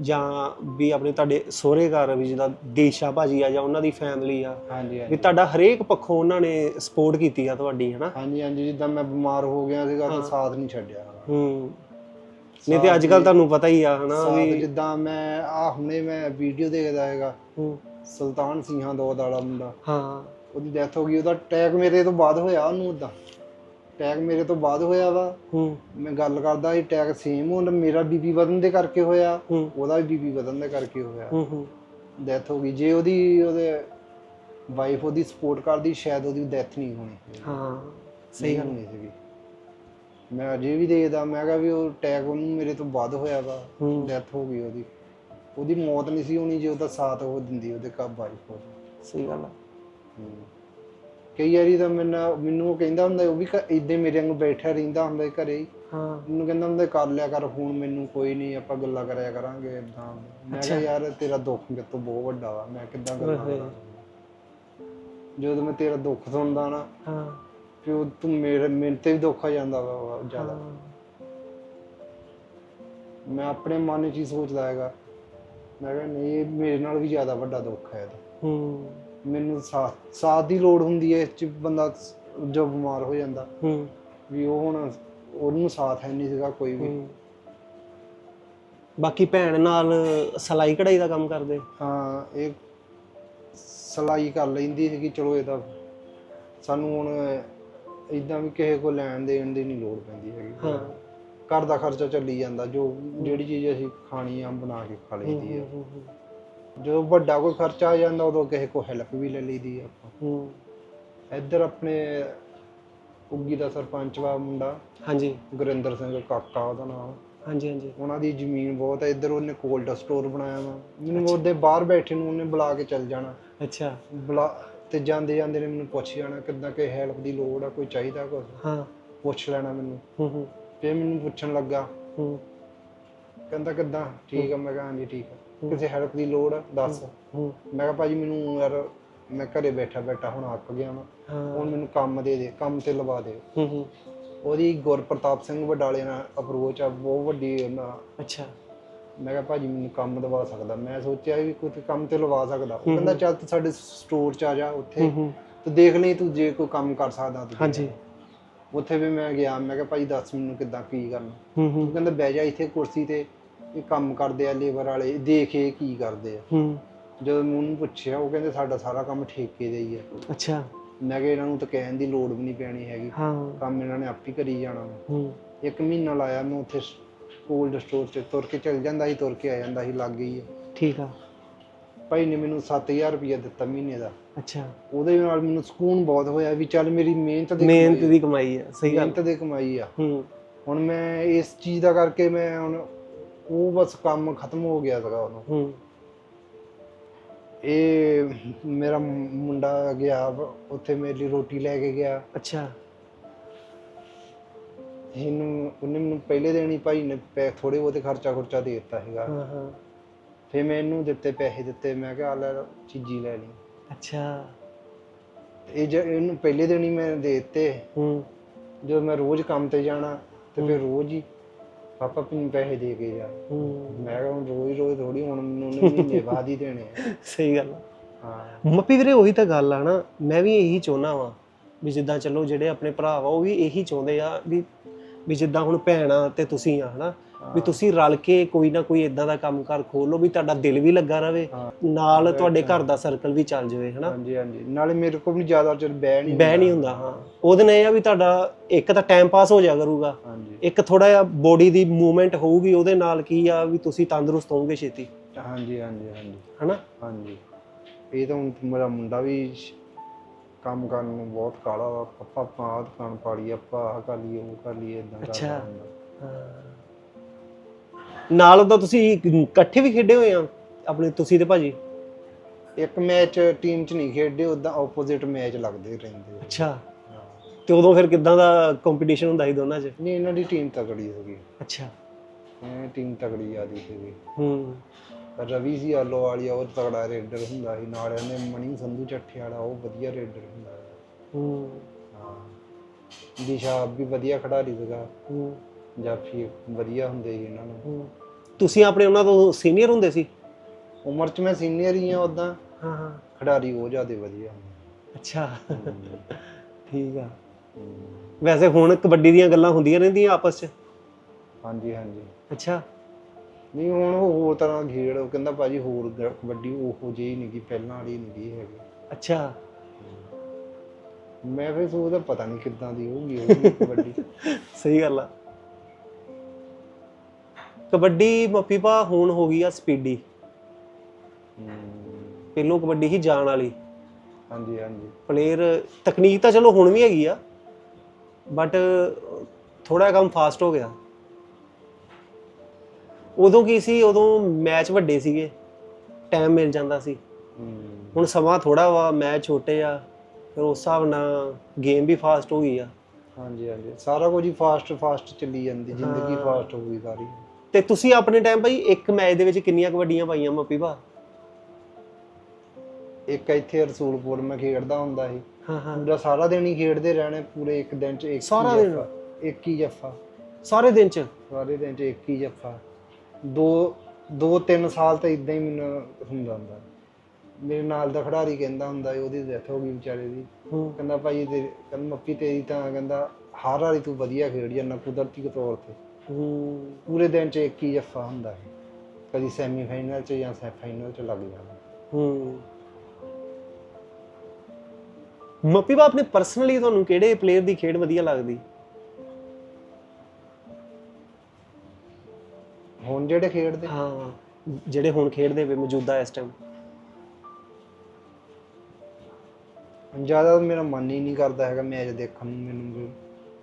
[SPEAKER 1] ਜਾਂ ਵੀ ਆਪਣੇ ਤੁਹਾਡੇ ਸਹੁਰੇ ਘਰ ਵੀ ਜਿੱਦਾਂ ਦੇਸ਼ਾ ਭਾਜੀ ਆ ਜਾਂ ਉਹਨਾਂ ਦੀ ਫੈਮਿਲੀ ਆ
[SPEAKER 2] ਹਾਂਜੀ
[SPEAKER 1] ਵੀ
[SPEAKER 2] ਹਾਂਜੀ।
[SPEAKER 1] ਤੁਹਾਡਾ ਹਰੇਕ ਪੱਖੋਂ ਉਹਨਾਂ ਨੇ ਸਪੋਰਟ ਕੀਤੀ ਆ ਤੁਹਾਡੀ ਹਨਾ?
[SPEAKER 2] ਹਾਂਜੀ ਹਾਂਜੀ ਜਿੱਦਾਂ ਮੈਂ ਬਿਮਾਰ ਹੋ ਗਿਆ ਸੀਗਾ ਤਾਂ ਸਾਥ ਨਹੀਂ ਛੱਡਿਆ।
[SPEAKER 1] ਹੂੰ। ਨਹੀਂ ਤੇ ਅੱਜ ਕੱਲ ਤੁਹਾਨੂੰ ਪਤਾ ਹੀ ਆ ਹਨਾ
[SPEAKER 2] ਸਾਥ
[SPEAKER 1] ਵੀ
[SPEAKER 2] ਜਿੱਦਾਂ ਮੈਂ ਆ ਹੁਣੇ ਮੈਂ ਵੀਡੀਓ ਦੇਖਦਾ ਹੈਗਾ
[SPEAKER 1] ਹੂੰ।
[SPEAKER 2] ਸੁਲਤਾਨ ਸਿੰਘਾਂ ਦੋ ਵਾਲਾ ਮੁੰਡਾ।
[SPEAKER 1] ਹਾਂ।
[SPEAKER 2] ਉਹਦੀ ਡੈਥ ਹੋ ਗਈ ਉਹਦਾ ਅਟੈਕ ਮੇਰੇ ਤੋਂ ਬਾਅਦ ਹੋਇਆ ਉਹਨੂੰ ਉਦਾਂ ਅਟੈਕ ਮੇਰੇ ਤੋਂ ਬਾਅਦ ਹੋਇਆ ਵਾ।
[SPEAKER 1] ਹੂੰ।
[SPEAKER 2] ਮੈਂ ਗੱਲ ਕਰਦਾ ਇਹ ਅਟੈਕ ਸੇਮ ਹੁਣ ਮੇਰਾ ਬੀਪੀ ਵਧਣ ਦੇ ਕਰਕੇ ਹੋਇਆ।
[SPEAKER 1] ਹੂੰ।
[SPEAKER 2] ਉਹਦਾ ਵੀ ਬੀਪੀ ਵਧਣ ਦੇ ਕਰਕੇ ਹੋਇਆ।
[SPEAKER 1] ਹੂੰ ਹੂੰ।
[SPEAKER 2] ਡੈਥ ਹੋ ਗਈ। ਜੇ ਉਹਦੀ ਉਹਦੇ ਵਾਈਫ ਉਹਦੀ ਸਪੋਰਟ ਕਰਦੀ ਸ਼ਾਇਦ ਉਹਦੀ ਡੈਥ ਨਹੀਂ ਹੋਣੀ। ਸੀ।
[SPEAKER 1] ਹਾਂ
[SPEAKER 2] ਸਹੀ ਗੱਲ। ਨਹੀਂ ਸੀਗੀ। ਮੈਂ ਅਜੇ ਵੀ ਦੇਖਦਾ ਮੈਂ ਕਿਹਾ ਵੀ ਉਹ ਅਟੈਕ ਉਹਨੂੰ ਮੇਰੇ ਤੋਂ ਬਾਅਦ ਹੋਇਆ ਵਾ।
[SPEAKER 1] ਹੂੰ।
[SPEAKER 2] ਡੈਥ ਹੋ ਗਈ ਉਹਦੀ। ਉਹਦੀ ਮੌਤ ਨਹੀਂ ਸੀ ਹੋਣੀ ਜੇ ਉਹਦਾ ਸਾਥ ਉਹ ਦਿੰਦੀ ਉਹਦੇ ਘਰ ਵਾਈਫ
[SPEAKER 1] ਸਹੀ ਗੱਲ ਆ।
[SPEAKER 2] ਕਈ ਵਾਰੀ ਤਾਂ ਮੈਨੂੰ ਮੈਨੂੰ ਉਹ ਕਹਿੰਦਾ ਹੁੰਦਾ ਉਹ ਵੀ ਇਦਾਂ ਮੇਰੇ ਵਾਂਗ ਬੈਠਾ ਰਹਿੰਦਾ ਹੁੰਦਾ ਸੀ ਘਰੇ ਹੀ।
[SPEAKER 1] ਹਾਂ।
[SPEAKER 2] ਮੈਨੂੰ ਕਹਿੰਦਾ ਹੁੰਦਾ ਕਰ ਲਿਆ ਕਰ ਫੋਨ ਮੈਨੂੰ ਕੋਈ ਨਹੀਂ ਆਪਾਂ ਗੱਲਾਂ ਕਰਿਆ ਕਰਾਂਗੇ ਇਦਾਂ ਮੈਂ ਕਿਹਾ ਯਾਰ ਤੇਰਾ ਦੁੱਖ ਮੇਰੇ ਤੋਂ ਬਹੁਤ ਵੱਡਾ ਵਾ ਮੈਂ ਕਿੱਦਾਂ ਗੱਲਾਂ। ਕਰਾਂ? ਜਦੋਂ ਮੈਂ ਤੇਰਾ ਦੁੱਖ ਸੁਣਦਾ ਨਾ
[SPEAKER 1] ਹਾਂ।
[SPEAKER 2] ਫਿਰ ਉਹ ਤੂੰ ਮੇਰੇ ਮੇਰੇ ਤੇ ਵੀ ਦੁੱਖ ਆ ਜਾਂਦਾ ਵਾ ਜ਼ਿਆਦਾ। ਮੈਂ ਆਪਣੇ ਮਨ 'ਚ ਹੀ ਸੋਚਦਾ ਹੈਗਾ। ਮੈਂ ਕਿਹਾ ਨਹੀਂ ਇਹ ਮੇਰੇ ਨਾਲ ਵੀ ਜ਼ਿਆਦਾ ਵੱਡਾ ਦੁੱਖ ਹੈ ਇਹਦਾ
[SPEAKER 1] ਹੂੰ।
[SPEAKER 2] ਮੈਨੂੰ ਸਾਥ ਸਾਥ ਦੀ ਲੋੜ ਹੁੰਦੀ ਹੈ 'ਚ ਬੰਦਾ ਜੋ ਬਿਮਾਰ ਹੋ ਜਾਂਦਾ।
[SPEAKER 1] ਹੂੰ।
[SPEAKER 2] ਵੀ ਉਹ ਹੁਣ ਉਹਨੂੰ ਸਾਥ ਹੈ ਨਹੀਂ ਸੀਗਾ ਕੋਈ ਵੀ।
[SPEAKER 1] ਬਾਕੀ ਭੈਣ ਨਾਲ ਸਲਾਈ ਕਢਾਈ ਦਾ ਕੰਮ ਕਰਦੇ?
[SPEAKER 2] ਹਾਂ ਇਹ ਸਲਾਈ ਕਰ ਲੈਂਦੀ ਸੀਗੀ ਚਲੋ ਇਹ ਤਾਂ ਸਾਨੂੰ ਹੁਣ ਇਦਾਂ ਵੀ ਕਿਸੇ ਕੋ ਲੈਣ ਦੇਣ ਦੀ ਨਹੀਂ ਲੋੜ ਪੈਂਦੀ ਹੈਗੀ।
[SPEAKER 1] ਹਾਂ।
[SPEAKER 2] ਘਰ ਦਾ ਖਰਚਾ ਚੱਲੀ ਜਾਂਦਾ ਜੋ ਜਿਹੜੀ ਚੀਜ਼ ਅਸੀਂ ਖਾਣੀ ਆ ਬਣਾ ਕੇ ਖਾ ਲਈਦੀ
[SPEAKER 1] ਹੂੰ,
[SPEAKER 2] ਜਦੋਂ ਵੱਡਾ ਕੋਈ ਖਰਚਾ ਆ ਜਾਂਦਾ ਉਦੋਂ ਕਿਸੇ ਕੋ ਹੈਲਪ ਵੀ ਲੈ ਲਈਦੀ ਆ ਆਪਾਂ।
[SPEAKER 1] ਹੂੰ।
[SPEAKER 2] ਇੱਧਰ ਆਪਣੇ ਉੱਗੀ ਦਾ ਸਰਪੰਚ ਵਾ ਮੁੰਡਾ।
[SPEAKER 1] ਹਾਂਜੀ।
[SPEAKER 2] ਗੁਰਿੰਦਰ ਸਿੰਘ ਕਾਕਾ ਉਹਦਾ ਨਾਮ।
[SPEAKER 1] ਹਾਂਜੀ ਹਾਂਜੀ।
[SPEAKER 2] ਉਹਨਾਂ ਦੀ ਜ਼ਮੀਨ ਬਹੁਤ ਹੈ ਇੱਧਰ ਉਹਨੇ ਕੋਲਡ ਸਟੋਰ ਬਣਾਇਆ ਵਾ। ਮੈਨੂੰ ਉਹਦੇ ਬਾਹਰ ਬੈਠੇ ਨੂੰ ਉਹਨੇ ਬੁਲਾ ਕੇ ਚੱਲ ਜਾਣਾ।
[SPEAKER 1] ਅੱਛਾ।
[SPEAKER 2] ਬੁਲਾ ਤੇ ਜਾਂਦੇ ਜਾਂਦੇ ਨੇ ਮੈਨੂੰ ਪੁੱਛ ਜਾਣਾ ਕਿੱਦਾਂ ਕਿ ਹੈਲਪ ਦੀ ਲੋੜ ਆ ਕੋਈ ਚਾਹੀਦਾ ਕੁਝ
[SPEAKER 1] ਹਾਂ।
[SPEAKER 2] ਪੁੱਛ ਲੈਣਾ ਮੈਨੂੰ।
[SPEAKER 1] ਹੂੰ ਹੂੰ।
[SPEAKER 2] ਤੇ ਮੈਨੂੰ ਪੁੱਛਣ ਲੱਗਾ।
[SPEAKER 1] ਹੂੰ।
[SPEAKER 2] ਕਹਿੰਦਾ ਕਿੱਦਾਂ? ਠੀਕ ਆ। ਮੈਂ ਕਿਹਾ ਹਾਂਜੀ ਠੀਕ ਆ। ਕਿਸੇ ਹੈਲਪ ਦੀ ਲੋੜ ਆ ਦੱਸ। ਮੈਂ ਕਿਹਾ ਭਾਜੀ ਮੈਨੂੰ ਯਾਰ ਮੈਂ ਘਰੇ ਬੈਠਾ ਬੈਠਾ ਹੁਣ ਅੱਕ ਗਿਆ
[SPEAKER 1] ਹਾਂ।
[SPEAKER 2] ਹੁਣ ਮੈਨੂੰ ਕੰਮ ਦੇ ਦੇ ਕੰਮ ਤੇ ਲਵਾ ਦੇ। ਉਹਦੀ ਗੁਰਪ੍ਰਤਾਪ ਸਿੰਘ ਵਡਾਲੇ ਨਾਲ ਅਪਰੋਚ ਆ ਬਹੁਤ ਵੱਡੀ ਉਹਨਾਂ
[SPEAKER 1] ਅੱਛਾ।
[SPEAKER 2] ਮੈਂ ਕਿਹਾ ਭਾਜੀ ਮੈਨੂੰ ਕੰਮ ਦਵਾ ਸਕਦਾ। ਮੈਂ ਸੋਚਿਆ ਵੀ ਕੋਈ ਕੰਮ ਤੇ ਲਵਾ ਸਕਦਾ। ਉਹ ਕਹਿੰਦਾ ਚੱਲ ਤੂੰ ਸਾਡੇ ਸਟੋਰ 'ਚ ਆ ਜਾ ਉੱਥੇ। ਤੂੰ ਦੇਖ ਲਈ ਤੂੰ ਜੇ ਕੋਈ ਕੰਮ ਕਰ ਸਕਦਾ ਤੂੰ।
[SPEAKER 1] ਹਾਂਜੀ।
[SPEAKER 2] ਉੱਥੇ ਵੀ ਮੈਂ ਗਿਆ ਮੈਂ ਕਿਹਾ ਭਾਜੀ ਦੱਸ ਮੈਨੂੰ ਕਿੱਦਾਂ ਕੀ ਕਰਨਾ। ਉਹ ਕਹਿੰਦਾ ਬਹਿ ਜਾ ਇੱਥੇ ਕੁਰਸੀ ਤੇ। ਇਹ ਕੰਮ ਕਰਦੇ ਆ ਲੇਬਰ ਵਾਲੇ ਦੇਖ ਕੀ ਕਰਦੇ ਆ।
[SPEAKER 1] ਹੂੰ।
[SPEAKER 2] ਜਦੋਂ ਮੈਂ ਉਹਨੂੰ ਪੁੱਛਿਆ ਉਹ ਕਹਿੰਦੇ ਸਾਡਾ ਸਾਰਾ ਕੰਮ ਠੇਕੇ ਦੇ ਹੀ ਆ।
[SPEAKER 1] ਅੱਛਾ।
[SPEAKER 2] ਮੈਂ ਕਿਹਾ ਇਹਨਾਂ ਨੂੰ ਤਾਂ ਕਹਿਣ ਦੀ ਲੋੜ ਵੀ ਨਹੀਂ ਪੈਣੀ ਹੈਗੀ।
[SPEAKER 1] ਹਾਂ।
[SPEAKER 2] ਕੰਮ ਇਹਨਾਂ ਨੇ ਆਪ ਹੀ ਕਰੀ ਜਾਣਾ। ਵਾ।
[SPEAKER 1] ਹੂੰ।
[SPEAKER 2] ਇੱਕ ਮਹੀਨਾ ਲਾਇਆ ਮੈਂ ਉੱਥੇ ਕੋਲਡ ਸਟੋਰ 'ਚ ਤੁਰ ਕੇ ਚੱਲ ਜਾਂਦਾ ਸੀ ਤੁਰ ਕੇ ਆ ਜਾਂਦਾ ਸੀ ਲੱਗ ਗਈ ਆ।
[SPEAKER 1] ਠੀਕ ਆ।
[SPEAKER 2] ਭਾਈ ਨੇ ਮੈਨੂੰ 7000 ਰੁਪਇਆ ਦਿੱਤਾ ਮਹੀਨੇ ਦਾ।
[SPEAKER 1] ਅੱਛਾ।
[SPEAKER 2] ਉਹਦੇ ਨਾਲ ਮੈਨੂੰ ਸਕੂਨ ਬਹੁਤ ਹੋਇਆ ਵੀ ਚੱਲ ਮੇਰੀ ਮਿਹਨਤ ਦੀ
[SPEAKER 1] ਮਿਹਨਤ
[SPEAKER 2] ਕਮਾਈ-
[SPEAKER 1] ਦੀ ਕਮਾਈ ਆ ਸਹੀ ਗੱਲ।
[SPEAKER 2] ਮਿਹਨਤ ਦੀ ਕਮਾਈ ਆ।
[SPEAKER 1] ਹੂੰ।
[SPEAKER 2] ਹੁਣ ਮੈਂ ਇਸ ਚੀਜ਼ ਦਾ ਕਰਕੇ ਮੈਂ ਹੁਣ ਉਹ ਬਸ ਕੰਮ ਖਤਮ ਹੋ ਗਿਆ ਸੀਗਾ ਉਦੋਂ
[SPEAKER 1] ਹੂੰ।
[SPEAKER 2] ਇਹ ਮੇਰਾ ਮੁੰਡਾ ਗਿਆ ਉੱਥੇ ਮੇਰੇ ਲਈ ਰੋਟੀ ਲੈ ਕੇ ਗਿਆ।
[SPEAKER 1] ਅੱਛਾ।
[SPEAKER 2] ਇਹਨੂੰ ਉਹਨੇ ਮੈਨੂੰ ਪਹਿਲੇ ਦਿਨ ਹੀ ਭਾਈ ਨੇ ਪੈ ਥੋੜੇ ਬਹੁਤੇ ਖਰਚਾ ਖੁਰਚਾ ਦੇ ਦਿੱਤਾ ਸੀਗਾ।
[SPEAKER 1] ਹਾਂ ਹਾਂ।
[SPEAKER 2] ਫਿਰ ਮੈਂ ਇਹਨੂੰ ਦਿੱਤੇ ਪੈਸੇ ਦਿੱਤੇ ਮੈਂ ਕਿਹਾ ਆ ਲੈ ਚੀਜ਼ੀ ਲੈ ਲਈ।
[SPEAKER 1] ਅੱਛਾ।
[SPEAKER 2] ਇਹ ਜ ਇਹਨੂੰ ਪਹਿਲੇ ਦਿਨ ਹੀ ਮੈਂ ਦੇ ਦਿੱਤੇ।
[SPEAKER 1] ਹੂੰ।
[SPEAKER 2] ਜਦੋਂ ਮੈਂ ਰੋਜ਼ ਕੰਮ ਤੇ ਜਾਣਾ ਤੇ ਫਿਰ ਰੋਜ਼ ਹੀ ਪਾਪਾ ਪਿੰਨ ਪੈਸੇ ਦੇ ਕੇ ਜਾ। ਮੈਂ ਕਿਹਾ ਹੁਣ ਰੋਜ਼ ਰੋਜ਼ ਥੋੜੀ ਹੁਣ ਮੈਨੂੰ ਉਹਨੇ ਮਹੀਨੇ ਬਾਅਦ ਹੀ ਦੇਣੇ ਆ।
[SPEAKER 1] ਸਹੀ ਗੱਲ ਆ।
[SPEAKER 2] ਹਾਂ।
[SPEAKER 1] ਮੱਪੀ ਵੀਰੇ ਉਹੀ ਤਾਂ ਗੱਲ ਆ ਨਾ ਮੈਂ ਵੀ ਇਹੀ ਚਾਹੁੰਦਾ ਵਾਂ ਵੀ ਜਿੱਦਾਂ ਚਲੋ ਜਿਹੜੇ ਆਪਣੇ ਭਰਾ ਵਾ ਉਹ ਵੀ ਇਹੀ ਚਾਹੁੰਦੇ ਆ ਵੀ ਵੀ ਜਿੱਦਾਂ ਹੁਣ ਭੈਣਾ ਤੇ ਤੁਸੀਂ ਆ ਹਨਾ? ਵੀ ਤੁਸੀਂ ਰਲ ਕੇ ਕੋਈ ਨਾ ਕੋਈ ਇਦਾਂ ਦਾ ਕੰਮ ਕਰ ਖੋਲੋ ਵੀ ਤੁਹਾਡਾ ਦਿਲ ਵੀ ਲੱਗਾ ਰਵੇ
[SPEAKER 2] ਹਾਂ।
[SPEAKER 1] ਨਾਲ ਤੁਹਾਡੇ ਘਰ ਦਾ ਸਰਕਲ ਵੀ ਚੱਲ ਜਾਵੇ ਹਨਾ?
[SPEAKER 2] ਹਾਂਜੀ ਹਾਂਜੀ। ਨਾਲੇ ਮੇਰੇ ਕੋਲ ਵੀ ਜ਼ਿਆਦਾ ਚਿਰ ਬਹਿ ਨਹੀਂ
[SPEAKER 1] ਬਹਿ ਨਹੀਂ ਹੁੰਦਾ। ਹਾਂ। ਉਹਦੇ ਨਾਲ ਇਹ ਆ ਵੀ ਤੁਹਾਡਾ ਇੱਕ ਤਾਂ ਟਾਈਮ ਪਾਸ ਹੋ ਜਾ ਕਰੂਗਾ। ਇੱਕ ਥੋੜਾ ਜਿਹਾ ਬੋਡੀ ਦੀ ਮੂਵਮੈਂਟ ਹੋਊਗੀ ਉਹਦੇ ਨਾਲ ਕੀ ਆ ਵੀ ਤੁਸੀਂ ਤੰਦਰੁਸਤ ਹੋਵੋਗੇ ਛੇਤੀ।
[SPEAKER 2] ਹਾਂਜੀ ਹਾਂਜੀ ਹਾਂਜੀ।
[SPEAKER 1] ਹਨਾ?
[SPEAKER 2] ਹਾਂਜੀ। ਇਹ ਤਾਂ ਮੇਰਾ ਮੁੰਡਾ ਵੀ ਕੰਮ ਕਰਨ ਨੂੰ ਬਹੁਤ ਕਾਲਾ ਵਾ। ਪਪਾ ਆਪਾਂ ਆਹ ਦੁਕਾਨ ਪਾ ਲਈ ਆਪਾਂ ਆਹ ਕਰ ਲਈਏ ਉਹ ਕਰ ਲਈਏ ਇਦਾਂ
[SPEAKER 1] ਅੱਛਾ।
[SPEAKER 2] ਕਰਦਾ ਹੁੰਦਾ
[SPEAKER 1] ਨਾਲ ਉਹਦਾ ਤੁਸੀਂ ਇਕੱਠੇ ਵੀ ਖੇਡੇ ਹੋਏ ਆ ਆਪਣੇ ਤੁਸੀਂ ਤੇ ਭਾਜੀ?
[SPEAKER 2] ਇੱਕ ਮੈਚ ਟੀਮ 'ਚ ਨਹੀਂ ਖੇਡੇ ਉਦਾਂ ਆਪੋਜ਼ਿਟ ਮੈਚ ਲੱਗਦੇ ਰਹਿੰਦੇ ਆ।
[SPEAKER 1] ਅੱਛਾ।
[SPEAKER 2] ਹਾਂ।
[SPEAKER 1] ਤੇ ਉਦੋਂ ਫਿਰ ਕਿਦਾਂ ਦਾ ਕੰਪੀਟੀਸ਼ਨ ਹੁੰਦਾ ਸੀ ਦੋਨਾਂ 'ਚ?
[SPEAKER 2] ਨਹੀਂ ਇਹਨਾਂ ਦੀ ਟੀਮ ਤਕੜੀ ਸੀਗੀ।
[SPEAKER 1] ਅੱਛਾ।
[SPEAKER 2] ਇਹ ਟੀਮ ਤਕੜੀ ਆਦੀ ਸੀਗੀ।
[SPEAKER 1] ਹੂੰ।
[SPEAKER 2] ਰਵੀ ਸੀ ਆਲੋ ਵਾਲੀ ਉਹ ਤਗੜਾ ਰੇਡਰ ਹੁੰਦਾ ਸੀ। ਨਾਲ ਇਹਨੇ ਮਣੀ ਸੰਧੂ ਚੱਠੇ ਵਾਲਾ ਉਹ ਵਧੀਆ ਰੇਡਰ ਹੁੰਦਾ ਸੀ।
[SPEAKER 1] ਹੂੰ।
[SPEAKER 2] ਹਾਂ। ਦਿਸ਼ਾ ਵੀ ਵਧੀਆ ਖਿਡਾਰੀ ਸੀਗਾ।
[SPEAKER 1] ਹੂੰ।
[SPEAKER 2] ਜਾਫੀ ਵਧੀਆ ਹੁੰਦੇ ਸੀ ਇਹਨਾਂ ਨੂੰ।
[SPEAKER 1] ਤੁਸੀਂ ਆਪਣੇ ਉਹਨਾਂ ਤੋਂ ਸੀਨੀਅਰ ਹੁੰਦੇ ਸੀ?
[SPEAKER 2] ਉਮਰ 'ਚ ਮੈਂ ਸੀਨੀਅਰ ਹੀ ਆ ਉਦਾਂ
[SPEAKER 1] ਹਾਂ ਹਾਂ।
[SPEAKER 2] ਖਿਡਾਰੀ ਉਹ ਜ਼ਿਆਦਾ ਵਧੀਆ ਹੁੰਦੇ।
[SPEAKER 1] ਅੱਛਾ। ਠੀਕ ਆ। ਵੈਸੇ ਹੁਣ ਕਬੱਡੀ ਦੀਆਂ ਗੱਲਾਂ ਹੁੰਦੀਆਂ ਰਹਿੰਦੀਆਂ ਆਪਸ 'ਚ?
[SPEAKER 2] ਹਾਂਜੀ ਹਾਂਜੀ।
[SPEAKER 1] ਅੱਛਾ।
[SPEAKER 2] ਨਹੀਂ ਹੁਣ ਉਹ ਹੋਰ ਤਰ੍ਹਾਂ ਖੇਡ ਉਹ ਕਹਿੰਦਾ ਭਾਜੀ ਹੋਰ ਗ- ਕਬੱਡੀ ਉਹੋ ਜਿਹੀ ਨਹੀਂ ਗਈ ਪਹਿਲਾਂ ਵਾਲੀ ਨਹੀਂ ਗਈ ਹੈਗੀ।
[SPEAKER 1] ਅੱਛਾ।
[SPEAKER 2] ਮੈਂ ਫਿਰ ਸੋਚਦਾ ਪਤਾ ਨਹੀਂ ਕਿੱਦਾਂ ਦੀ ਹੋਊਗੀ ਉਹ ਕਬੱਡੀ।
[SPEAKER 1] ਸਹੀ ਗੱਲ ਆ। ਕਬੱਡੀ ਮੱਪੀਪਾ ਹੁਣ ਹੋ ਗਈ ਆ ਸਪੀਡੀ। ਪਹਿਲੋਂ ਕਬੱਡੀ ਹੀ ਜਾਣ ਵਾਲੀ।
[SPEAKER 2] ਹਾਂਜੀ ਹਾਂਜੀ।
[SPEAKER 1] ਪਲੇਅਰ ਤਕਨੀਕ ਤਾਂ ਚਲੋ ਹੁਣ ਵੀ ਹੈਗੀ ਆ ਬਟ ਥੋੜਾ ਕੰਮ ਫਾਸਟ ਹੋ ਗਿਆ। ਉਦੋਂ ਕੀ ਸੀ? ਉਦੋਂ ਮੈਚ ਵੱਡੇ ਸੀਗੇ। ਟਾਈਮ ਮਿਲ ਜਾਂਦਾ ਸੀ। ਹੁਣ ਸਮਾਂ ਥੋੜਾ ਵਾ ਮੈਚ ਛੋਟੇ ਆ ਫਿਰ ਉਸ ਹਿਸਾਬ ਨਾਲ ਗੇਮ ਵੀ ਫਾਸਟ ਹੋ ਗਈ ਆ।
[SPEAKER 2] ਹਾਂਜੀ ਹਾਂਜੀ। ਸਾਰਾ ਕੁਝ ਹੀ ਫਾਸਟ ਫਾਸਟ ਚੱਲੀ ਜਾਂਦੀ ਜ਼ਿੰਦਗੀ। ਫਾਸਟ ਹੋ ਗਈ ਸਾਰੀ।
[SPEAKER 1] ਤੇ ਤੁਸੀਂ ਆਪਣੇ ਟਾਈਮ ਭਾਈ ਇੱਕ ਮੈਚ ਦੇ ਵਿੱਚ ਕਿੰਨੀਆਂ ਕਬੱਡੀਆਂ ਪਾਈਆਂ ਮੱਪੀ ਭਾ
[SPEAKER 2] ਇੱਕ ਇੱਥੇ ਰਸੂਲਪੁਰ ਮੈਂ ਖੇਡਦਾ ਹੁੰਦਾ ਸੀ।
[SPEAKER 1] ਹਾਂ ਹਾਂ।
[SPEAKER 2] ਪੂਰਾ ਸਾਰਾ ਦਿਨ ਹੀ ਖੇਡਦੇ ਰਹਿਣੇ ਪੂਰੇ ਇੱਕ ਦਿਨ ਚ ਇੱਕ
[SPEAKER 1] ਸਾਰਾ ਦਿਨ?
[SPEAKER 2] ਇੱਕ ਹੀ ਜੱਫਾ।
[SPEAKER 1] ਸਾਰੇ ਦਿਨ ਚ?
[SPEAKER 2] ਸਾਰੇ ਦਿਨ ਚ ਇੱਕ ਹੀ ਜੱਫਾ। ਦੋ ਦੋ ਤਿੰਨ ਸਾਲ ਤਾਂ ਇਦਾਂ ਹੀ ਮੈਨੂੰ ਹੁੰਦਾ ਹੁੰਦਾ। ਮੇਰੇ ਨਾਲ ਦਾ ਖਿਡਾਰੀ ਕਹਿੰਦਾ ਹੁੰਦਾ ਉਹਦੀ ਡੈਥ ਹੋ ਗਈ ਵਿਚਾਰੇ ਦੀ। ਕਹਿੰਦਾ ਭਾਈ ਤੇ ਕਹਿੰਦਾ ਮੱਪੀ ਤੇਰੀ ਤਾਂ ਕਹਿੰਦਾ ਹਰ ਵਾਰੀ ਤੂੰ ਵਧੀਆ ਖੇਡ ਜਾਂਦਾ ਕੁਦਰਤੀ ਤੌਰ ਤੇ। ਪੂਰੇ ਦਿਨ ਚ ਇੱਕ ਹੀ ਜੱਫਾ ਹੁੰਦਾ ਹੈ। ਕਦੀ ਸੈਮੀ ਫਾਈਨਲ ਚ ਜਾਂ ਸੈ ਫਾਈਨਲ ਚ ਲੱਗ ਜਾਂਦਾ।
[SPEAKER 1] ਹੂੰ। ਮੱਪੀ ਭਾ ਆਪਣੇ ਪਰਸਨਲੀ ਤੁਹਾਨੂੰ ਕਿਹੜੇ ਪਲੇਅਰ ਦੀ ਖੇਡ ਵਧੀਆ ਲੱਗਦੀ?
[SPEAKER 2] ਹੁਣ ਜਿਹੜੇ ਖੇਡਦੇ?
[SPEAKER 1] ਹਾਂ ਜਿਹੜੇ ਹੁਣ ਖੇਡਦੇ ਵੇ ਮੌਜੂਦਾ ਇਸ ਟਾਈਮ
[SPEAKER 2] ਜ਼ਿਆਦਾ ਮੇਰਾ ਮਨ ਹੀ ਨਹੀਂ ਕਰਦਾ ਹੈਗਾ ਮੈਚ ਦੇਖਣ ਨੂੰ ਮੈਨੂੰ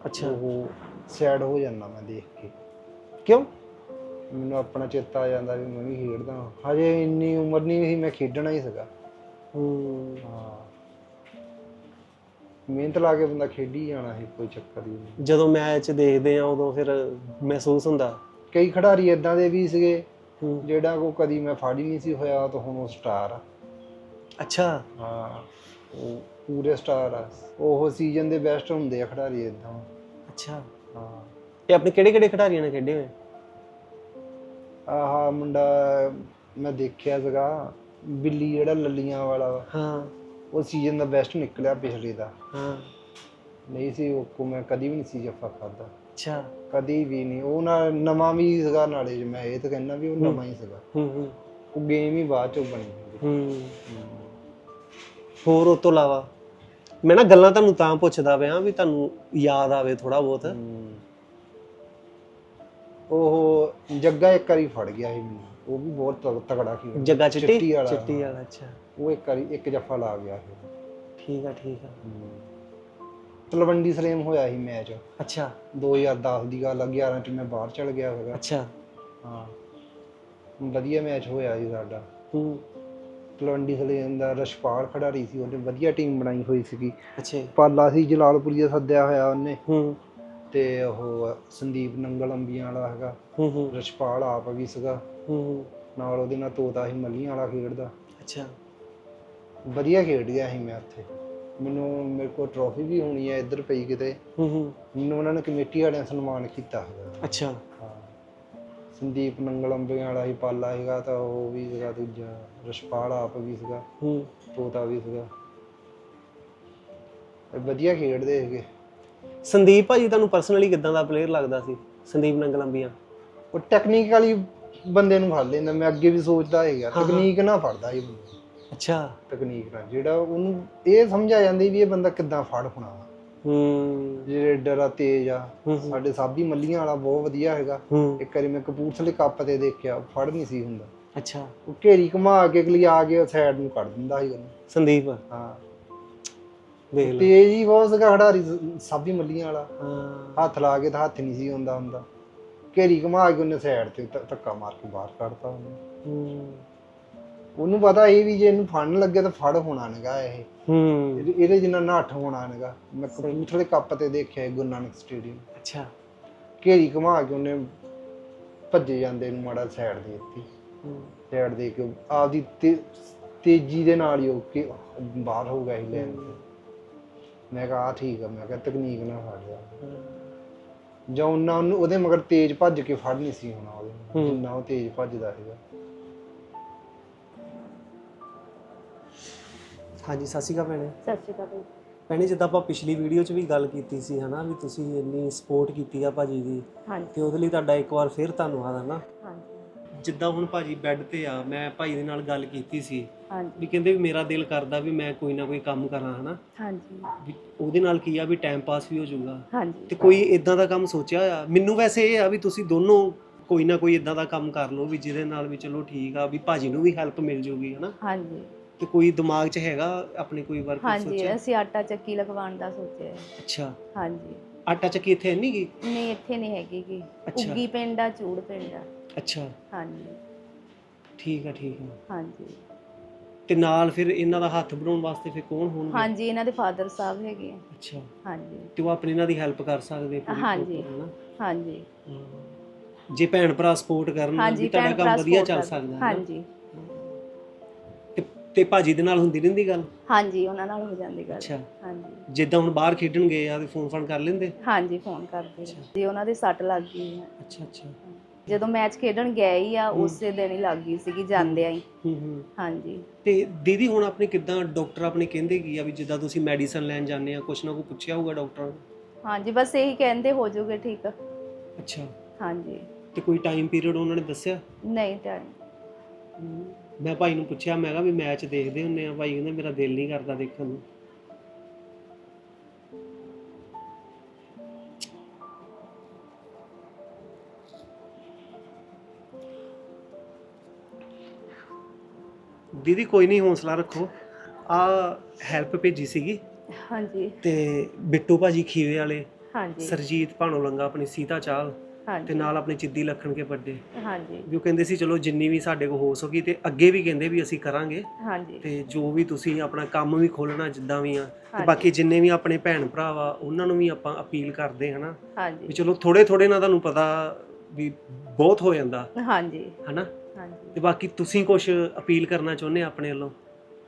[SPEAKER 1] ਅੱਛਾ।
[SPEAKER 2] ਉਹ ਸੈਡ ਹੋ ਜਾਂਦਾ ਮੈਂ ਦੇਖ ਕੇ।
[SPEAKER 1] ਕਿਉਂ?
[SPEAKER 2] ਮੈਨੂੰ ਆਪਣਾ ਚੇਤਾ ਆ ਜਾਂਦਾ ਵੀ ਮੈਂ ਵੀ ਖੇਡਦਾ ਹਾਂ। ਹਜੇ ਇੰਨੀ ਉਮਰ ਨਹੀਂ ਸੀ ਮੈਂ ਖੇਡਣਾ ਹੀ ਸੀਗਾ।
[SPEAKER 1] ਹੂੰ।
[SPEAKER 2] ਹਾਂ। ਮਿਹਨਤ ਲਾ ਕੇ ਬੰਦਾ ਖੇਡੀ ਜਾਣਾ ਸੀ ਕੋਈ ਚੱਕਰ ਹੀ ਨਹੀਂ।
[SPEAKER 1] ਜਦੋਂ ਮੈਚ ਦੇਖਦੇ ਆ ਉਦੋਂ ਫਿਰ ਮਹਿਸੂਸ ਹੁੰਦਾ।
[SPEAKER 2] ਕਈ ਖਿਡਾਰੀ ਇਦਾਂ ਦੇ ਵੀ ਸੀਗੇ
[SPEAKER 1] ਹੂੰ।
[SPEAKER 2] ਜਿਹੜਾ ਕੋ ਕਦੀ ਮੈਂ ਫੜ ਹੀ ਨਹੀਂ ਸੀ ਹੋਇਆ ਤਾਂ ਹੁਣ ਉਹ ਸਟਾਰ ਆ।
[SPEAKER 1] ਅੱਛਾ।
[SPEAKER 2] ਹਾਂ। ਉਹ ਪੂਰੇ ਸਟਾਰ ਆ। ਉਹ ਸੀਜ਼ਨ ਦੇ ਬੈਸਟ ਹੁੰਦੇ ਆ ਖਿਡਾਰੀ ਇਦਾਂ।
[SPEAKER 1] ਅੱਛਾ।
[SPEAKER 2] ਹਾਂ।
[SPEAKER 1] ਇਹ ਆਪਣੇ ਕਿਹੜੇ ਕਿਹੜੇ ਖਿਡਾਰੀਆਂ ਨੇ ਖੇਡੇ ਹੋਏ?
[SPEAKER 2] ਆਹ ਮੁੰਡਾ ਮੈਂ ਦੇਖਿਆ ਸੀਗਾ ਬਿੱਲੀ ਜਿਹੜਾ ਲੱਲੀਆਂ ਵਾਲਾ। ਵਾ,
[SPEAKER 1] ਹਾਂ।
[SPEAKER 2] ਉਹ ਸੀਜ਼ਨ ਦਾ ਬੈਸਟ ਨਿਕਲਿਆ ਪਿਛਲੇ ਦਾ।
[SPEAKER 1] ਹਾਂ।
[SPEAKER 2] ਨਹੀਂ ਸੀ ਉਹ ਕੋ ਮੈਂ ਕਦੀ ਵੀ ਨਹੀਂ ਸੀ ਜੱਫਾ ਖਾਦਾ
[SPEAKER 1] ਅੱਛਾ।
[SPEAKER 2] ਕਦੀ ਵੀ ਨਹੀਂ। ਉਹ ਨਾ ਨਵਾਂ ਵੀ ਸੀਗਾ ਨਾਲੇ ਮੈਂ ਇਹ ਤਾਂ ਕਹਿੰਦਾ ਵੀ ਉਹ ਨਵਾਂ ਹੀ ਸੀਗਾ।
[SPEAKER 1] ਹੂੰ ਹੂੰ।
[SPEAKER 2] ਉਹ ਗੇਮ ਹੀ ਬਾਅਦ ਚੋਂ ਬਣੀ।
[SPEAKER 1] ਹੂੰ। ਹੋਰ ਤੋਂ ਇਲਾਵਾ ਮੈਂ ਨਾ ਗੱਲਾਂ ਤੁਹਾਨੂੰ ਤਾਂ ਪੁੱਛਦਾ ਪਿਆ ਵੀ ਤੁਹਾਨੂੰ ਯਾਦ ਆਵੇ ਥੋੜਾ ਬਹੁਤ।
[SPEAKER 2] ਉਹ ਜੱਗਾ ਇੱਕ ਵਾਰੀ ਫੜ ਗਿਆ ਸੀ ਮੈਨੂੰ। ਉਹ ਵੀ ਬਹੁਤ ਤਗ- ਤਗੜਾ ਖੇਡ
[SPEAKER 1] ਜੱਗਾ ਚਿੱਟੀ?
[SPEAKER 2] ਚਿੱਟੀ ਵਾਲਾ।
[SPEAKER 1] ਚਿੱਟੀ ਵਾਲਾ ਅੱਛਾ।
[SPEAKER 2] ਉਹ ਇੱਕ ਵਾਰੀ ਇੱਕ ਜੱਫਾ ਲਾ ਗਿਆ ਸੀ।
[SPEAKER 1] ਠੀਕ ਆ ਠੀਕ ਆ।
[SPEAKER 2] ਤਲਵੰਡੀ ਸਲੇਮ ਹੋਇਆ ਸੀ ਮੈਚ।
[SPEAKER 1] ਅੱਛਾ।
[SPEAKER 2] 2010 ਦੀ ਗੱਲ ਆ 11 ਚ ਮੈਂ ਬਾਹਰ ਚਲ ਗਿਆ ਸੀਗਾ।
[SPEAKER 1] ਅੱਛਾ।
[SPEAKER 2] ਹਾਂ। ਵਧੀਆ ਮੈਚ ਹੋਇਆ ਸੀ ਸਾਡਾ।
[SPEAKER 1] ਹੂੰ।
[SPEAKER 2] ਤਲਵੰਡੀ ਸਲੇਮ ਦਾ ਰਸ਼ਪਾਲ ਖਿਡਾਰੀ ਸੀ ਉਹਨੇ ਵਧੀਆ ਟੀਮ ਬਣਾਈ ਹੋਈ ਸੀਗੀ।
[SPEAKER 1] ਅੱਛਾ।
[SPEAKER 2] ਪਾਲਾ ਸੀ ਜਲਾਲਪੁਰੀ ਦਾ ਸੱਦਿਆ ਹੋਇਆ ਉਹਨੇ।
[SPEAKER 1] ਹੂੰ।
[SPEAKER 2] ਤੇ ਉਹ ਸੰਦੀਪ ਨੰਗਲ ਅੰਬੀਆਂ ਵਾਲਾ ਹੈਗਾ।
[SPEAKER 1] ਹੂੰ ਹੂੰ।
[SPEAKER 2] ਰਸ਼ਪਾਲ ਆਪ ਵੀ ਸੀਗਾ।
[SPEAKER 1] ਹੂੰ ਹੂੰ।
[SPEAKER 2] ਨਾਲ ਉਹਦੇ ਨਾਲ ਤੋਤਾ ਸੀ ਮੱਲੀਆਂ ਵਾਲਾ ਖੇਡਦਾ।
[SPEAKER 1] ਅੱਛਾ।
[SPEAKER 2] ਵਧੀਆ ਖੇਡ ਗਿਆ ਸੀ ਮੈਂ ਉੱਥੇ। ਮੈਨੂੰ ਮੇਰੇ ਕੋਲ ਟਰੋਫੀ ਵੀ ਹੋਣੀ ਹੈ ਇੱਧਰ ਪਈ ਕਿਤੇ।
[SPEAKER 1] ਹੂੰ ਹੂੰ।
[SPEAKER 2] ਮੈਨੂੰ ਉਹਨਾਂ ਨੇ ਕਮੇਟੀ ਵਾਲਿਆਂ ਸਨਮਾਨ ਕੀਤਾ ਹੈਗਾ
[SPEAKER 1] ਅੱਛਾ।
[SPEAKER 2] ਸੰਦੀਪ ਨੰਗਲ ਅੰਬੀਆਂ ਵਾਲਾ ਹੀ ਪਾਲਾ ਹੈਗਾ ਤਾਂ ਉਹ ਵੀ ਸੀਗਾ ਦੂਜਾ। ਰਸ਼ਪਾਲ ਆਪ ਵੀ ਸੀਗਾ
[SPEAKER 1] ਹੂੰ।
[SPEAKER 2] ਤੋਤਾ ਵੀ ਸੀਗਾ। ਇਹ ਵਧੀਆ ਖੇਡਦੇ ਹੈਗੇ
[SPEAKER 1] ਸੰਦੀਪ ਭਾਜੀ ਤੁਹਾਨੂੰ ਪਰਸਨਲੀ ਕਿਦਾਂ ਦਾ ਪਲੇਅਰ ਲੱਗਦਾ ਸੀ? ਸੰਦੀਪ ਨੰਗਲੰਬੀਆਂ।
[SPEAKER 2] ਉਹ ਟੈਕਨੀਕਲੀ ਬੰਦੇ ਨੂੰ ਫੜ ਲੈਂਦਾ ਮੈਂ ਅੱਗੇ ਵੀ ਸੋਚਦਾ ਹੈਗਾ
[SPEAKER 1] ਹਾਂ।
[SPEAKER 2] ਤਕਨੀਕ ਨਾਲ ਫੜਦਾ ਇਹ ਬੰਦਾ।
[SPEAKER 1] ਅੱਛਾ।
[SPEAKER 2] ਤਕਨੀਕ ਨਾਲ ਜਿਹੜਾ ਉਹਨੂੰ ਇਹ ਸਮਝ ਆ ਜਾਂਦੀ ਵੀ ਇਹ ਬੰਦਾ ਕਿੱਦਾਂ ਫੜ ਹੋਣਾ ਵਾ।
[SPEAKER 1] ਹੂੰ।
[SPEAKER 2] ਜਿਹੜੇ ਡਰਾ ਤੇਜ਼ ਆ
[SPEAKER 1] ਹੂੰ, ਹੂੰ।
[SPEAKER 2] ਸਾਡੇ ਸਾਬੀ ਮੱਲੀਆਂ ਵਾਲਾ ਬਹੁਤ ਵਧੀਆ ਹੈਗਾ।
[SPEAKER 1] ਹੂੰ।
[SPEAKER 2] ਇੱਕ ਵਾਰੀ ਮੈਂ ਕਪੂਰਥਲੇ ਕੱਪ ਤੇ ਦੇਖਿਆ ਫੜ ਨਹੀਂ ਸੀ ਹੁੰਦਾ।
[SPEAKER 1] ਅੱਛਾ।
[SPEAKER 2] ਉਹ ਘੇਰੀ ਘੁਮਾ ਕੇ ਅਗਲੀ ਆ ਕੇ ਸਾਈਡ ਨੂੰ ਕੱਢ ਦਿੰਦਾ ਸੀ ਉਹਨੂੰ।
[SPEAKER 1] ਸੰਦੀਪ?
[SPEAKER 2] ਹਾਂ।
[SPEAKER 1] ਦੇਖ ਲੈ।
[SPEAKER 2] ਤੇਜ਼ ਹੀ ਬਹੁਤ ਸੀਗਾ ਖਿਡਾਰੀ ਸਾਬੀ ਮੱਲੀਆਂ ਵਾਲਾ।
[SPEAKER 1] ਹਾਂ।
[SPEAKER 2] ਹੱਥ ਲਾ ਕੇ ਤਾਂ ਹੱਥ ਨਹੀਂ ਸੀ ਹੁੰਦਾ ਹੁੰਦਾ। ਘੇਰੀ ਘੁਮਾ ਕੇ ਉਹਨੇ ਸਾਈਡ ਤੇ ਧੱਕਾ ਮਾਰ ਕੇ ਬਾਹਰ ਕੱਢਤਾ ਉਹਨੇ।
[SPEAKER 1] ਹੂੰ।
[SPEAKER 2] ਉਹਨੂੰ ਪਤਾ ਇਹ ਵੀ ਜੇ ਇਹਨੂੰ ਫੜਨ ਲੱਗੇ ਤਾਂ ਫੜ ਹੋਣਾ ਨਗਾ ਇਹ।
[SPEAKER 1] ਹੂੰ।
[SPEAKER 2] ਇਹਦੇ- ਇਹਦੇ ਜਿੰਨਾ ਨੱਠ ਹੋਣਾ ਨਗਾ। ਮੈਂ ਕਪੂਰਥਲੇ ਕੱਪ ਤੇ ਦੇਖਿਆ ਸੀ ਗੁਰੂ ਨਾਨਕ ਸਟੇਡੀਅਮ।
[SPEAKER 1] ਅੱਛਾ।
[SPEAKER 2] ਘੇਰੀ ਘੁਮਾ ਕੇ ਉਹਨੇ ਭੱਜੇ ਜਾਂਦੇ ਨੂੰ ਮਾੜਾ ਸਾਈਡ ਦੇ ਦਿੱਤੀ ਸਾਈਡ ਦੇ ਕੇ ਆਪਦੀ ਤੇ- ਤੇਜ਼ੀ ਦੇ ਨਾਲ ਹੀ ਉਹ ਕਿ ਬਾਹਰ ਹੋ ਗਿਆ ਸੀ ਲੈਣ ਤੇ ਮੈਂ ਕਿਹਾ ਆ ਠੀਕ ਆ। ਮੈਂ ਕਿਹਾ ਤਕਨੀਕ ਨਾਲ ਫੜ ਲਿਆ। ਜਾਂ ਉਹਨਾਂ ਨੂੰ ਉਹਦੇ ਮਗਰ ਤੇਜ਼ ਭੱਜ ਕੇ ਫੜ ਨਹੀਂ ਸੀ ਹੋਣਾ ਉਹਦੇ
[SPEAKER 1] ਹੂੰ।
[SPEAKER 2] ਜਿੰਨਾ ਉਹ ਤੇਜ਼ ਭੱਜਦਾ ਸੀਗਾ।
[SPEAKER 1] ਹਾਂਜੀ ਸਤਿ ਸ਼੍ਰੀ ਅਕਾਲ ਭੈਣੇ।
[SPEAKER 3] ਸਤਿ ਸ਼੍ਰੀ ਅਕਾਲ।
[SPEAKER 1] ਭੈਣੇ। ਜਿੱਦਾਂ ਆਪਾਂ ਪਿਛਲੀ ਵੀਡੀਓ 'ਚ ਵੀ ਗੱਲ ਕੀਤੀ ਸੀ ਹਨਾ ਵੀ ਤੁਸੀਂ ਇੰਨੀ ਸਪੋਰਟ ਕੀਤੀ ਆ ਭਾਜੀ ਦੀ
[SPEAKER 3] ਹਾਂਜੀ।
[SPEAKER 1] ਤੇ ਉਹਦੇ ਲਈ ਤੁਹਾਡਾ ਇੱਕ ਵਾਰ ਫਿਰ ਧੰਨਵਾਦ ਹਨਾ?
[SPEAKER 3] ਹਾਂਜੀ।
[SPEAKER 1] ਜਿੱਦਾਂ ਹੁਣ ਭਾਜੀ ਬੈੱਡ ਤੇ ਆ ਮੈਂ ਭਾਈ ਦੇ ਨਾਲ ਗੱਲ ਕੀਤੀ ਸੀ
[SPEAKER 3] ਹਾਂਜੀ।
[SPEAKER 1] ਵੀ ਕਹਿੰਦੇ ਵੀ ਮੇਰਾ ਦਿਲ ਕਰਦਾ ਵੀ ਮੈਂ ਕੋਈ ਨਾ ਕੋਈ ਕੰਮ ਕਰਾਂ ਹਨਾ?
[SPEAKER 3] ਹਾਂਜੀ।
[SPEAKER 1] ਵੀ ਉਹਦੇ ਨਾਲ ਕੀ ਆ ਵੀ ਟਾਈਮ ਪਾਸ ਵੀ ਹੋ ਜਾਊਗਾ।
[SPEAKER 3] ਹਾਂਜੀ।
[SPEAKER 1] ਤੇ ਕੋਈ ਇਦਾਂ ਦਾ ਕੰਮ ਸੋਚਿਆ ਹੋਇਆ? ਮੈਨੂੰ ਵੈਸੇ ਇਹ ਆ ਵੀ ਤੁਸੀਂ ਦੋਨੋਂ ਕੋਈ ਨਾ ਕੋਈ ਇਦਾਂ ਦਾ ਕੰਮ ਕਰ ਲਓ ਵੀ ਜਿਹਦੇ ਨਾਲ ਵੀ ਚਲੋ ਠੀਕ ਆ ਵੀ ਭਾਜੀ ਨੂੰ ਵੀ ਹੈਲਪ ਮਿਲ ਜੂਗੀ ਹਨਾ?
[SPEAKER 3] ਹਾਂਜੀ।
[SPEAKER 1] ਤੇ ਕੋਈ ਦਿਮਾਗ 'ਚ ਹੈਗਾ ਆਪਣੇ ਕੋਈ ਵਰਕ
[SPEAKER 3] ਹਾਂਜੀ
[SPEAKER 1] ਸੋਚਿਆ?
[SPEAKER 3] ਅਸੀਂ ਆਟਾ ਚੱਕੀ ਲਗਵਾਉਣ ਦਾ ਸੋਚਿਆ ਹੈ।
[SPEAKER 1] ਅੱਛਾ।
[SPEAKER 3] ਹਾਂਜੀ।
[SPEAKER 1] ਆਟਾ ਚੱਕੀ ਇੱਥੇ ਨਹੀਂ ਗਈ
[SPEAKER 3] ਨਹੀਂ ਇੱਥੇ ਨਹੀਂ ਹੈਗੀ ਗੀ।
[SPEAKER 1] ਅੱਛਾ।
[SPEAKER 3] ਉੱਗੀ ਪਿੰਡ ਆ ਚੂੜ ਪਿੰਡ ਆ।
[SPEAKER 1] ਅੱਛਾ।
[SPEAKER 3] ਹਾਂਜੀ।
[SPEAKER 1] ਠੀਕ ਆ ਠੀਕ ਆ।
[SPEAKER 3] ਹਾਂਜੀ।
[SPEAKER 1] ਤੇ ਨਾਲ ਫਿਰ ਇਹਨਾਂ ਦਾ ਹੱਥ ਬਣਾਉਣ ਵਾਸਤੇ ਫਿਰ ਕੌਣ ਹੋਣਗੇ?
[SPEAKER 3] ਹਾਂਜੀ ਇਹਨਾਂ ਦੇ ਫਾਦਰ ਸਾਹਿਬ ਹੈਗੇ ਆ।
[SPEAKER 1] ਅੱਛਾ।
[SPEAKER 3] ਹਾਂਜੀ।
[SPEAKER 1] ਤੇ ਉਹ ਆਪਣੀ ਇਹਨਾਂ ਦੀ ਹੈਲਪ ਕਰ ਸਕਦੇ ਪੂਰੀ
[SPEAKER 3] ਹਾਂਜੀ।
[SPEAKER 1] proper, ਹਨਾ?
[SPEAKER 3] ਹਾਂਜੀ।
[SPEAKER 1] ਹਾਂ। ਜੇ ਭੈਣ ਭਰਾ ਸਪੋਰਟ ਕਰਨ
[SPEAKER 3] ਹਾਂਜੀ
[SPEAKER 1] ਵੀ ਤੁਹਾਡਾ
[SPEAKER 3] ਭੈਣ
[SPEAKER 1] ਕੰਮ ਵਧੀਆ
[SPEAKER 3] support
[SPEAKER 1] ਚੱਲ। ਸਕਦਾ ਹੈ ਨਾ।
[SPEAKER 3] ਹਾਂਜੀ।
[SPEAKER 1] ਤੇ ਭਾਜੀ ਦੇ ਨਾਲ ਹੁੰਦੀ ਰਹਿੰਦੀ ਗੱਲ?
[SPEAKER 3] ਹਾਂਜੀ ਉਹਨਾਂ ਨਾਲ ਹੋ ਜਾਂਦੀ ਗੱਲ।
[SPEAKER 1] ਅੱਛਾ।
[SPEAKER 3] ਹਾਂਜੀ।
[SPEAKER 1] ਜਿੱਦਾਂ ਹੁਣ ਬਾਹਰ ਖੇਡਣ ਗਏ ਆ ਤੇ ਫੋਨ ਫਾਨ ਕਰ ਲੈਂਦੇ?
[SPEAKER 3] ਹਾਂਜੀ ਫੋਨ ਕਰਦੇ ਆ। ਜੀ ਉਹਨਾਂ ਦੇ ਸੱਟ ਲੱਗ ਗਈ ਹੈ
[SPEAKER 1] ਅੱਛਾ ਅੱਛਾ।
[SPEAKER 3] ਜਦੋਂ ਮੈਚ ਖੇਡਣ ਗਏ ਹੀ ਆ ਉਸੇ ਦਿਨ ਹੀ ਲੱਗ ਗਈ ਸੀਗੀ ਜਾਂਦਿਆਂ ਹੀ
[SPEAKER 1] ਹੂੰ ਹੂੰ।
[SPEAKER 3] ਹਾਂਜੀ।
[SPEAKER 1] ਤੇ ਦੀਦੀ ਹੁਣ ਆਪਣੇ ਕਿਦਾਂ ਡਾਕਟਰ ਆਪਣੇ ਕਹਿੰਦੇ ਕੀ ਆ ਵੀ ਜਿੱਦਾਂ ਤੁਸੀਂ ਮੈਡੀਸਨ ਲੈਣ ਜਾਂਦੇ ਆ ਕੁਛ ਨਾ ਕੁਛ ਪੁੱਛਿਆ ਹੋਊਗਾ ਡਾਕਟਰ ਨੂੰ?
[SPEAKER 3] ਹਾਂਜੀ ਬਸ ਇਹੀ ਕਹਿੰਦੇ ਹੋ ਜਾਓਗੇ ਠੀਕ।
[SPEAKER 1] ਅੱਛਾ।
[SPEAKER 3] ਹਾਂਜੀ।
[SPEAKER 1] ਤੇ ਕੋਈ ਟਾਈਮ ਪੀਰੀਅਡ ਉਹਨਾਂ ਨੇ ਦੱਸਿਆ?
[SPEAKER 3] ਨਹੀਂ ਟਾਈਮ
[SPEAKER 1] ਮੈਂ ਭਾਈ ਨੂੰ ਪੁੱਛਿਆ ਮੈਂ ਕਿਹਾ ਵੀ ਮੈਚ ਦੇਖਦੇ ਹੁੰਨੇ ਆ ਭਾਈ ਕਹਿੰਦਾ ਮੇਰਾ ਦਿਲ ਨਹੀਂ ਕਰਦਾ ਦੇਖਣ ਨੂੰ। ਦੀਦੀ ਕੋਈ ਨਹੀਂ ਹੌਸਲਾ ਰੱਖੋ। ਆ ਹੈਲਪ ਭੇਜੀ ਸੀਗੀ।
[SPEAKER 3] ਹਾਂਜੀ।
[SPEAKER 1] ਤੇ ਬਿੱਟੂ ਭਾਜੀ ਖੀਵੇ ਵਾਲੇ
[SPEAKER 3] ਹਾਂਜੀ।
[SPEAKER 1] ਸਰਜੀਤ ਭਾਣੋ ਲੰਗਾ ਆਪਣੀ ਸੀਤਾ ਚਾਲ। ਤੇ ਨਾਲ ਆਪਣੇ ਚਿੱਦੀ ਲੱਖਣ ਕੇ ਵੱਡੇ।
[SPEAKER 3] ਹਾਂਜੀ।
[SPEAKER 1] ਵੀ ਉਹ ਕਹਿੰਦੇ ਸੀ ਚਲੋ ਜਿੰਨੀ ਵੀ ਸਾਡੇ ਕੋਲ ਹੋ ਸਕੀ ਤੇ ਅੱਗੇ ਵੀ ਕਹਿੰਦੇ ਵੀ ਅਸੀਂ ਕਰਾਂਗੇ।
[SPEAKER 3] ਹਾਂਜੀ।
[SPEAKER 1] ਤੇ ਜੋ ਵੀ ਤੁਸੀਂ ਆਪਣਾ ਕੰਮ ਵੀ ਖੋਲਣਾ ਜਿੱਦਾਂ ਵੀ ਆ ਤੇ। ਬਾਕੀ ਜਿੰਨੇ ਵੀ ਆਪਣੇ ਭੈਣ ਭਰਾ ਵਾ ਉਹਨਾਂ ਨੂੰ ਵੀ ਆਪਾਂ ਅਪੀਲ ਕਰਦੇ ਹਨਾ। ਵੀ ਚਲੋ ਥੋੜੇ ਥੋੜੇ ਨਾਲ ਤੁਹਾਨੂੰ ਪਤਾ ਵੀ ਬਹੁਤ ਹੋ ਜਾਂਦਾ।
[SPEAKER 3] ਹਾਂਜੀ।
[SPEAKER 1] ਹਨਾ।
[SPEAKER 3] ਹਾਂਜੀ।
[SPEAKER 1] ਤੇ ਬਾਕੀ ਤੁਸੀਂ ਕੁਝ ਅਪੀਲ ਕਰਨਾ ਚਾਹੁੰਦੇ ਆ ਆਪਣੇ ਵੱਲੋਂ?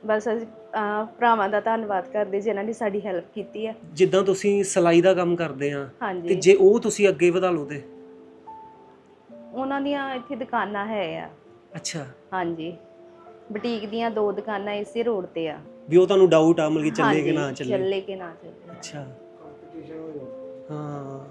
[SPEAKER 3] ਬਸ ਅਸੀਂ ਭਰਾਵਾਂ ਦਾ ਧੰਨਵਾਦ ਕਰਦੇ ਜਿਨ੍ਹਾਂ ਨੇ ਸਾਡੀ ਹੈਲਪ ਕੀਤੀ ਹੈ
[SPEAKER 1] ਜਿੱਦਾਂ ਤੁਸੀਂ ਸਲਾਈ ਦਾ ਕੰਮ ਕਰਦੇ ਆ ਤੇ ਜੇ ਉਹ ਤੁਸੀਂ ਅੱਗੇ ਵਧਾ ਲਓ ਤੇ?
[SPEAKER 3] ਉਹਨਾਂ ਦੀਆਂ ਇੱਥੇ ਦੁਕਾਨਾਂ ਹੈ ਆ।
[SPEAKER 1] ਅੱਛਾ।
[SPEAKER 3] ਹਾਂਜੀ। ਬੁਟੀਕ ਦੀਆਂ ਦੋ ਦੁਕਾਨਾਂ ਇਸੇ ਰੋਡ ਤੇ ਆ।
[SPEAKER 1] ਵੀ ਉਹ ਤੁਹਾਨੂੰ ਡਾਊਟ ਆ ਮਤਲਬ ਕਿ ਚੱਲੇ ਕਿ
[SPEAKER 3] ਹਾਂਜੀ,
[SPEAKER 1] ਨਾ ਚੱਲੇ?
[SPEAKER 3] ਚੱਲੇ ਕਿ ਨਾ ਚੱਲੇ।
[SPEAKER 1] ਅੱਛਾ।
[SPEAKER 2] ਕੰਪੀਟੀਸ਼ਨ ਹੋ।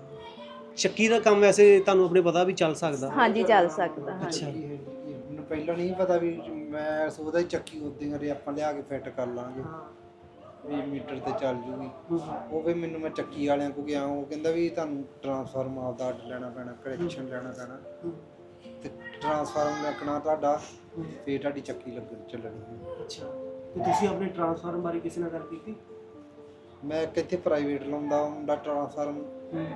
[SPEAKER 1] ਚੱਕੀ ਦਾ ਕੰਮ ਵੈਸੇ ਤੁਹਾਨੂੰ ਆਪਣੇ ਪਤਾ ਵੀ ਚੱਲ ਸਕਦਾ।
[SPEAKER 3] ਹਾਂਜੀ ਚੱਲ ਸਕਦਾ ਹਾਂਜੀ।
[SPEAKER 1] ਅੱਛਾ।
[SPEAKER 2] ਮੈਨੂੰ ਪਹਿਲਾਂ ਨਹੀਂ ਪਤਾ ਵੀ ਮੈਂ ਸੋਚਦਾ ਸੀ ਚੱਕੀ ਉਦੋਂ ਕਰੇ ਆਪਾਂ ਲਿਆ ਕੇ ਫਿੱਟ ਕਰ ਲਾਂਗੇ। ਵੀ ਮੀਟਰ ਤੇ ਚੱਲ ਜੂਗੀ। ਉਹ ਵੀ ਮੈਨੂੰ ਮੈਂ ਚੱਕੀ ਵਾਲਿਆਂ ਕੋ ਗਿਆ ਉਹ ਕਹਿੰਦਾ ਵੀ ਤੁਹਾਨੂੰ ਟਰਾਂਸਫਾਰਮ ਆਪਦਾ ਅੱਡ ਲੈਣਾ ਪੈਣਾ ਕਨੈਕਸ਼ਨ ਲੈਣਾ ਪੈਣਾ। ਤੇ ਟਰਾਂਸਫਾਰਮ ਲੱਗਣਾ ਤੁਹਾਡਾ ਫੇਰ ਤੁਹਾਡੀ ਚੱਕੀ ਲੱਗਣ ਚੱਲਣੀ ਹੈ।
[SPEAKER 1] ਅੱਛਾ। ਤੇ ਤੁਸੀਂ ਆਪਣੇ ਟ੍ਰਾਂਸਫਾਰਮ ਬਾਰੇ ਕਿਸੇ ਨਾਲ ਗੱਲ ਕੀਤੀ?
[SPEAKER 2] ਮੈਂ ਕਿੱਥੇ ਪ੍ਰਾਈਵੇਟ ਲਾਉਂਦਾ ਮੁੰਡਾ ਟਰਾਂਸਫਾਰਮ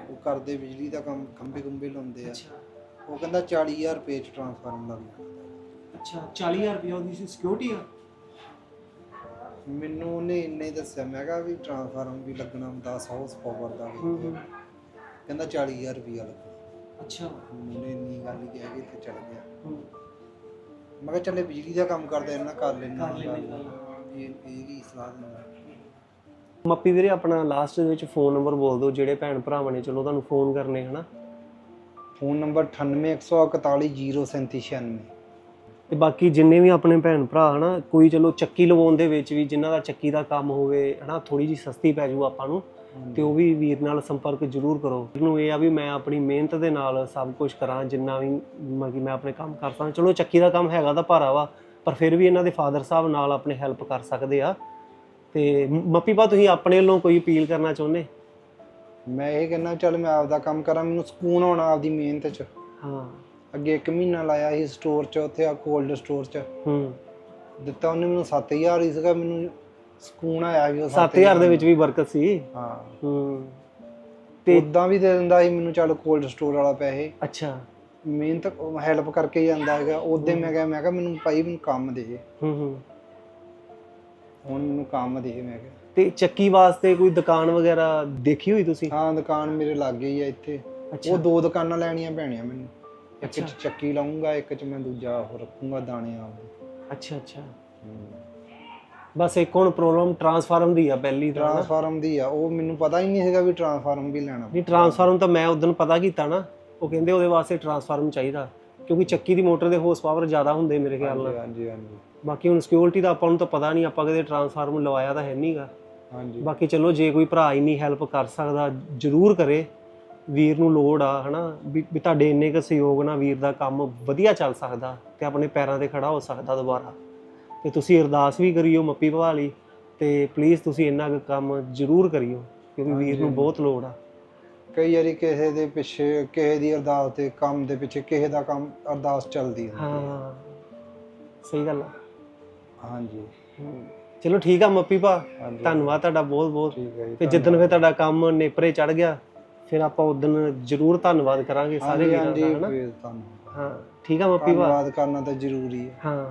[SPEAKER 2] ਉਹ ਕਰਦੇ ਬਿਜਲੀ ਦਾ ਕੰਮ ਖੰਭੇ ਖੰਭੇ ਲਾਉਂਦੇ ਆ। ਉਹ ਕਹਿੰਦਾ 40000 ਰੁਪਏ ਚ ਟਰਾਂਸਫਾਰਮ ਲੱਗ
[SPEAKER 1] ਅੱਛਾ 40000 ਰੁਪਏ ਉਹਦੀ ਸਿਕਿਉਰਿਟੀ ਆ?
[SPEAKER 2] ਮੈਨੂੰ ਉਹਨੇ ਇੰਨੇ ਦੱਸਿਆ ਮੈਂ ਕਿਹਾ ਵੀ ਟਰਾਂਸਫਾਰਮ ਵੀ ਲੱਗਣਾ 10 ਹਾਊਸ ਪਾਵਰ ਦਾ ਵੀ। ਕਹਿੰਦਾ 40000 ਰੁਪਇਆ ਲੱਗਣਾ
[SPEAKER 1] ਅੱਛਾ।
[SPEAKER 2] ਉਹਨੇ ਇੰਨੀ ਗੱਲ ਹੀ ਕਹਿ ਕੇ ਤੇ ਚਲ ਗਿਆ।
[SPEAKER 1] ਹੂੰ।
[SPEAKER 2] ਮੈਂ ਕਿਹਾ ਚੱਲੇ ਬਿਜਲੀ ਦਾ ਕੰਮ ਕਰਦੇ ਇਹਨਾਂ ਕਰ ਲੈਣਾ
[SPEAKER 1] ਕਰ ਲੈਂਦੇ ਗੱਲ।
[SPEAKER 2] ਇਹ ਇਹ ਕੀ ਸਲਾਹ ਦਿੰਦਾ?
[SPEAKER 1] ਮੱਪੀ ਵੀਰੇ ਆਪਣਾ ਲਾਸਟ ਦੇ ਵਿੱਚ ਫੋਨ ਨੰਬਰ ਬੋਲ ਦਿਓ ਜਿਹੜੇ ਭੈਣ ਭਰਾਵਾਂ ਨੇ ਚਲੋ ਤੁਹਾਨੂੰ ਫੋਨ ਕਰਨੇ ਹਨਾ?
[SPEAKER 2] ਫੋਨ ਨੰਬਰ 9814403796
[SPEAKER 1] ਤੇ ਬਾਕੀ ਜਿੰਨੇ ਵੀ ਆਪਣੇ ਭੈਣ ਭਰਾ ਹਨਾ ਕੋਈ ਚਲੋ ਚੱਕੀ ਲਵਾਉਣ ਦੇ ਵਿੱਚ ਵੀ ਜਿਨ੍ਹਾਂ ਦਾ ਚੱਕੀ ਦਾ ਕੰਮ ਹੋਵੇ ਹਨਾ ਥੋੜੀ ਜੀ ਸਸਤੀ ਪੈ ਜੂ ਆਪਾਂ ਨੂੰ ਤੇ ਉਹ ਵੀ ਵੀਰ ਨਾਲ ਸੰਪਰਕ ਜ਼ਰੂਰ ਕਰੋ। ਨੂੰ ਇਹ ਆ ਵੀ ਮੈਂ ਆਪਣੀ ਮਿਹਨਤ ਦੇ ਨਾਲ ਸਭ ਕੁਝ ਕਰਾਂ ਜਿੰਨਾ ਵੀ ਮਤਲਬ ਕਿ ਮੈਂ ਆਪਣੇ ਕੰਮ ਕਰ ਸਕਦਾ ਚਲੋ ਚੱਕੀ ਦਾ ਕੰਮ ਹੈਗਾ ਤਾਂ ਭਾਰਾ ਵਾ ਪਰ ਫਿਰ ਵੀ ਇਹਨਾਂ ਦੇ ਫਾਦਰ ਸਾਹਿਬ ਨਾਲ ਆਪਣੇ ਹੈਲਪ ਕਰ ਸਕਦੇ ਆ। ਤੇ ਮ- ਮੱਪੀ ਬਾ ਤੁਸੀਂ ਆਪਣੇ ਵੱਲੋਂ ਕੋਈ ਅਪੀਲ ਕਰਨਾ ਚਾਹੁੰਦੇ?
[SPEAKER 2] ਮੈਂ ਇਹ ਕਹਿੰਦਾ ਚੱਲ ਮੈਂ ਆਪਦਾ ਕੰਮ ਕਰਾਂ ਮੈਨੂੰ ਸਕੂਨ ਆਉਣਾ ਆਪਦੀ ਮਿਹਨਤ 'ਚ।
[SPEAKER 1] ਹਾਂ।
[SPEAKER 2] ਅੱਗੇ 1 ਮਹੀਨਾ ਲਾਇਆ ਸੀ ਸਟੋਰ 'ਚ ਉੱਥੇ ਆ ਕੋਲਡ ਸਟੋਰ 'ਚ।
[SPEAKER 1] ਹੂੰ।
[SPEAKER 2] ਦਿੱਤਾ ਉਹਨੇ ਮੈਨੂੰ 7000 ਹੀ ਸੀਗਾ ਮੈਨੂੰ ਸਕੂਨ ਆਇਆ ਵੀ ਉਹ
[SPEAKER 1] 7000 ਦੇ ਵਿੱਚ ਵੀ ਬਰਕਤ ਸੀ?
[SPEAKER 2] ਹਾਂ।
[SPEAKER 1] ਹੂੰ।
[SPEAKER 2] ਤੇ ਉਦਾਂ ਵੀ ਦੇ ਦਿੰਦਾ ਸੀ ਮੈਨੂੰ ਚੱਲ ਕੋਲਡ ਸਟੋਰ ਵਾਲਾ ਪੈਸੇ।
[SPEAKER 1] ਅੱਛਾ।
[SPEAKER 2] ਮਿਹਨਤ ਹੈਲਪ ਕਰਕੇ ਜਾਂਦਾ ਹੈਗਾ ਉਦੋਂ ਮੈਂ ਕਿਹਾ ਮੈਂ ਕਿਹਾ ਮੈਨੂੰ ਭਾਈ ਮੈਨੂੰ ਕੰਮ ਦੇ
[SPEAKER 1] ਹੂੰ ਹੂੰ।
[SPEAKER 2] ਹੁਣ ਮੈਨੂੰ ਕੰਮ ਦੇ ਮੈਂ ਕਿਹਾ।
[SPEAKER 1] ਤੇ ਚੱਕੀ ਵਾਸਤੇ ਕੋਈ ਦੁਕਾਨ ਵਗੈਰਾ ਦੇਖੀ ਹੋਈ ਤੁਸੀਂ?
[SPEAKER 2] ਹਾਂ ਦੁਕਾਨ ਮੇਰੇ ਲਾਗੇ ਹੀ ਆ ਇੱਥੇ। ਉਹ ਦੋ ਦੁਕਾਨਾਂ ਲੈਣੀਆਂ ਪੈਣੀਆਂ ਮੈਨੂੰ। ਇੱਕ। ਚ ਚੱਕੀ ਲਾਉਂਗਾ ਇੱਕ ਚ ਮੈਂ ਦੂਜਾ ਉਹ ਰੱਖੂੰਗਾ ਦਾਣੇ ਆਪਦੇ
[SPEAKER 1] ਅੱਛਾ ਅੱਛਾ। ਬਸ ਇੱਕ ਹੁਣ ਪ੍ਰੋਬਲਮ ਟਰਾਂਸਫਾਰਮ ਦੀ ਆ ਪਹਿਲੀ ਤਾਂ ਨਾ।
[SPEAKER 2] ਟਰਾਂਸਫਾਰਮ ਦੀ ਆ। ਉਹ ਮੈਨੂੰ ਪਤਾ ਹੀ ਨਹੀਂ ਹੈਗਾ ਵੀ ਟਰਾਂਸਫਾਰਮ ਵੀ ਲੈਣਾ।
[SPEAKER 1] ਨਹੀਂ ਟਰਾਂਸਫਾਰਮ ਤਾਂ ਮੈਂ ਉਦੋਂ ਪਤਾ ਕੀਤਾ ਨਾ। ਉਹ ਕਹਿੰਦੇ ਉਹਦੇ ਵਾਸਤੇ ਟਰਾਂਸਫਾਰਮ ਚਾਹੀਦਾ। ਕਿਉਂਕਿ ਚੱਕੀ ਦੀ ਮੋਟਰ ਦੇ ਹੋਸ ਪਾਵਰ ਜ਼ਿਆਦਾ ਹੁੰਦੇ ਮੇਰੇ ਖਿਆਲ ਨਾਲ।
[SPEAKER 2] ਹਾਂਜੀ ਹਾਂਜੀ
[SPEAKER 1] ਬਾਕੀ ਹੁਣ ਸਿਕਿਉਰਿਟੀ ਦਾ ਆਪਾਂ ਨੂੰ ਤਾਂ ਪਤਾ ਨਹੀਂ ਆਪਾਂ ਕਦੇ ਟਰਾਂਸਫਾਰਮ ਲਵਾਇਆ ਤਾਂ ਹੈ ਨਹੀਂਗਾ
[SPEAKER 2] ਹਾਂਜੀ।
[SPEAKER 1] ਬਾਕੀ ਚਲੋ ਜੇ ਕੋਈ ਭਰਾ ਇੰਨੀ ਹੈਲਪ ਕਰ ਸਕਦਾ ਜਰੂਰ ਕਰੇ। ਵੀਰ ਨੂੰ ਲੋੜ ਆ ਹਨਾ? ਵੀ ਵੀ ਤੁਹਾਡੇ ਇੰਨੇ ਕੁ ਸਹਿਯੋਗ ਨਾਲ ਵੀਰ ਦਾ ਕੰਮ ਵਧੀਆ ਚੱਲ ਸਕਦਾ ਤੇ ਆਪਣੇ ਪੈਰਾਂ ਤੇ ਖੜਾ ਹੋ ਸਕਦਾ ਦੁਬਾਰਾ। ਤੇ ਤੁਸੀਂ ਅਰਦਾਸ ਵੀ ਕਰਿਓ ਮੱਪੀ ਭਵਾਲੀ ਤੇ ਪਲੀਜ਼ ਤੁਸੀਂ ਇੰਨਾ ਕੁ ਕੰਮ ਜਰੂਰ ਕਰਿਓ ਕਿਉਂਕਿ ਵੀਰ ਨੂੰ ਬਹੁਤ ਲੋੜ ਆ।
[SPEAKER 2] ਕਈ ਵਾਰੀ ਕਿਸੇ ਦੇ ਪਿੱਛੇ ਕਿਸੇ ਦੀ ਅਰਦਾਸ ਤੇ ਕੰਮ ਦੇ ਪਿੱਛੇ ਕਿਸੇ ਦਾ ਕੰਮ ਅਰਦਾਸ ਚੱਲਦੀ ਹੁੰਦੀ ਹੈ।
[SPEAKER 1] ਹਾਂ ਸਹੀ ਗੱਲ ਆ।
[SPEAKER 2] ਹਾਂਜੀ।
[SPEAKER 1] ਚਲੋ ਠੀਕ ਆ ਮੱਪੀ ਭਾ
[SPEAKER 2] ਹਾਂਜੀ।
[SPEAKER 1] ਧੰਨਵਾਦ ਤੁਹਾਡਾ ਬਹੁਤ ਬਹੁਤ
[SPEAKER 2] ਠੀਕ ਹੈ ਜੀ
[SPEAKER 1] ਤੇ ਜਿੱਦਣ ਫਿਰ ਤੁਹਾਡਾ ਕੰਮ ਨੇਪਰੇ ਚੜ ਗਿਆ ਫਿਰ ਆਪਾਂ ਉਦੋਂ ਜਰੂਰ ਧੰਨਵਾਦ ਕਰਾਂਗੇ ਸਾਰੇ ਵੀਰਾਂ ਦਾ ਹਨਾ? ਹਾਂ ਠੀਕ ਆ ਮੱਪੀ ਭਾ
[SPEAKER 2] ਧੰਨਵਾਦ ਕਰਨਾ ਤਾਂ ਜ਼ਰੂਰੀ ਹੈ।
[SPEAKER 1] ਹਾਂ।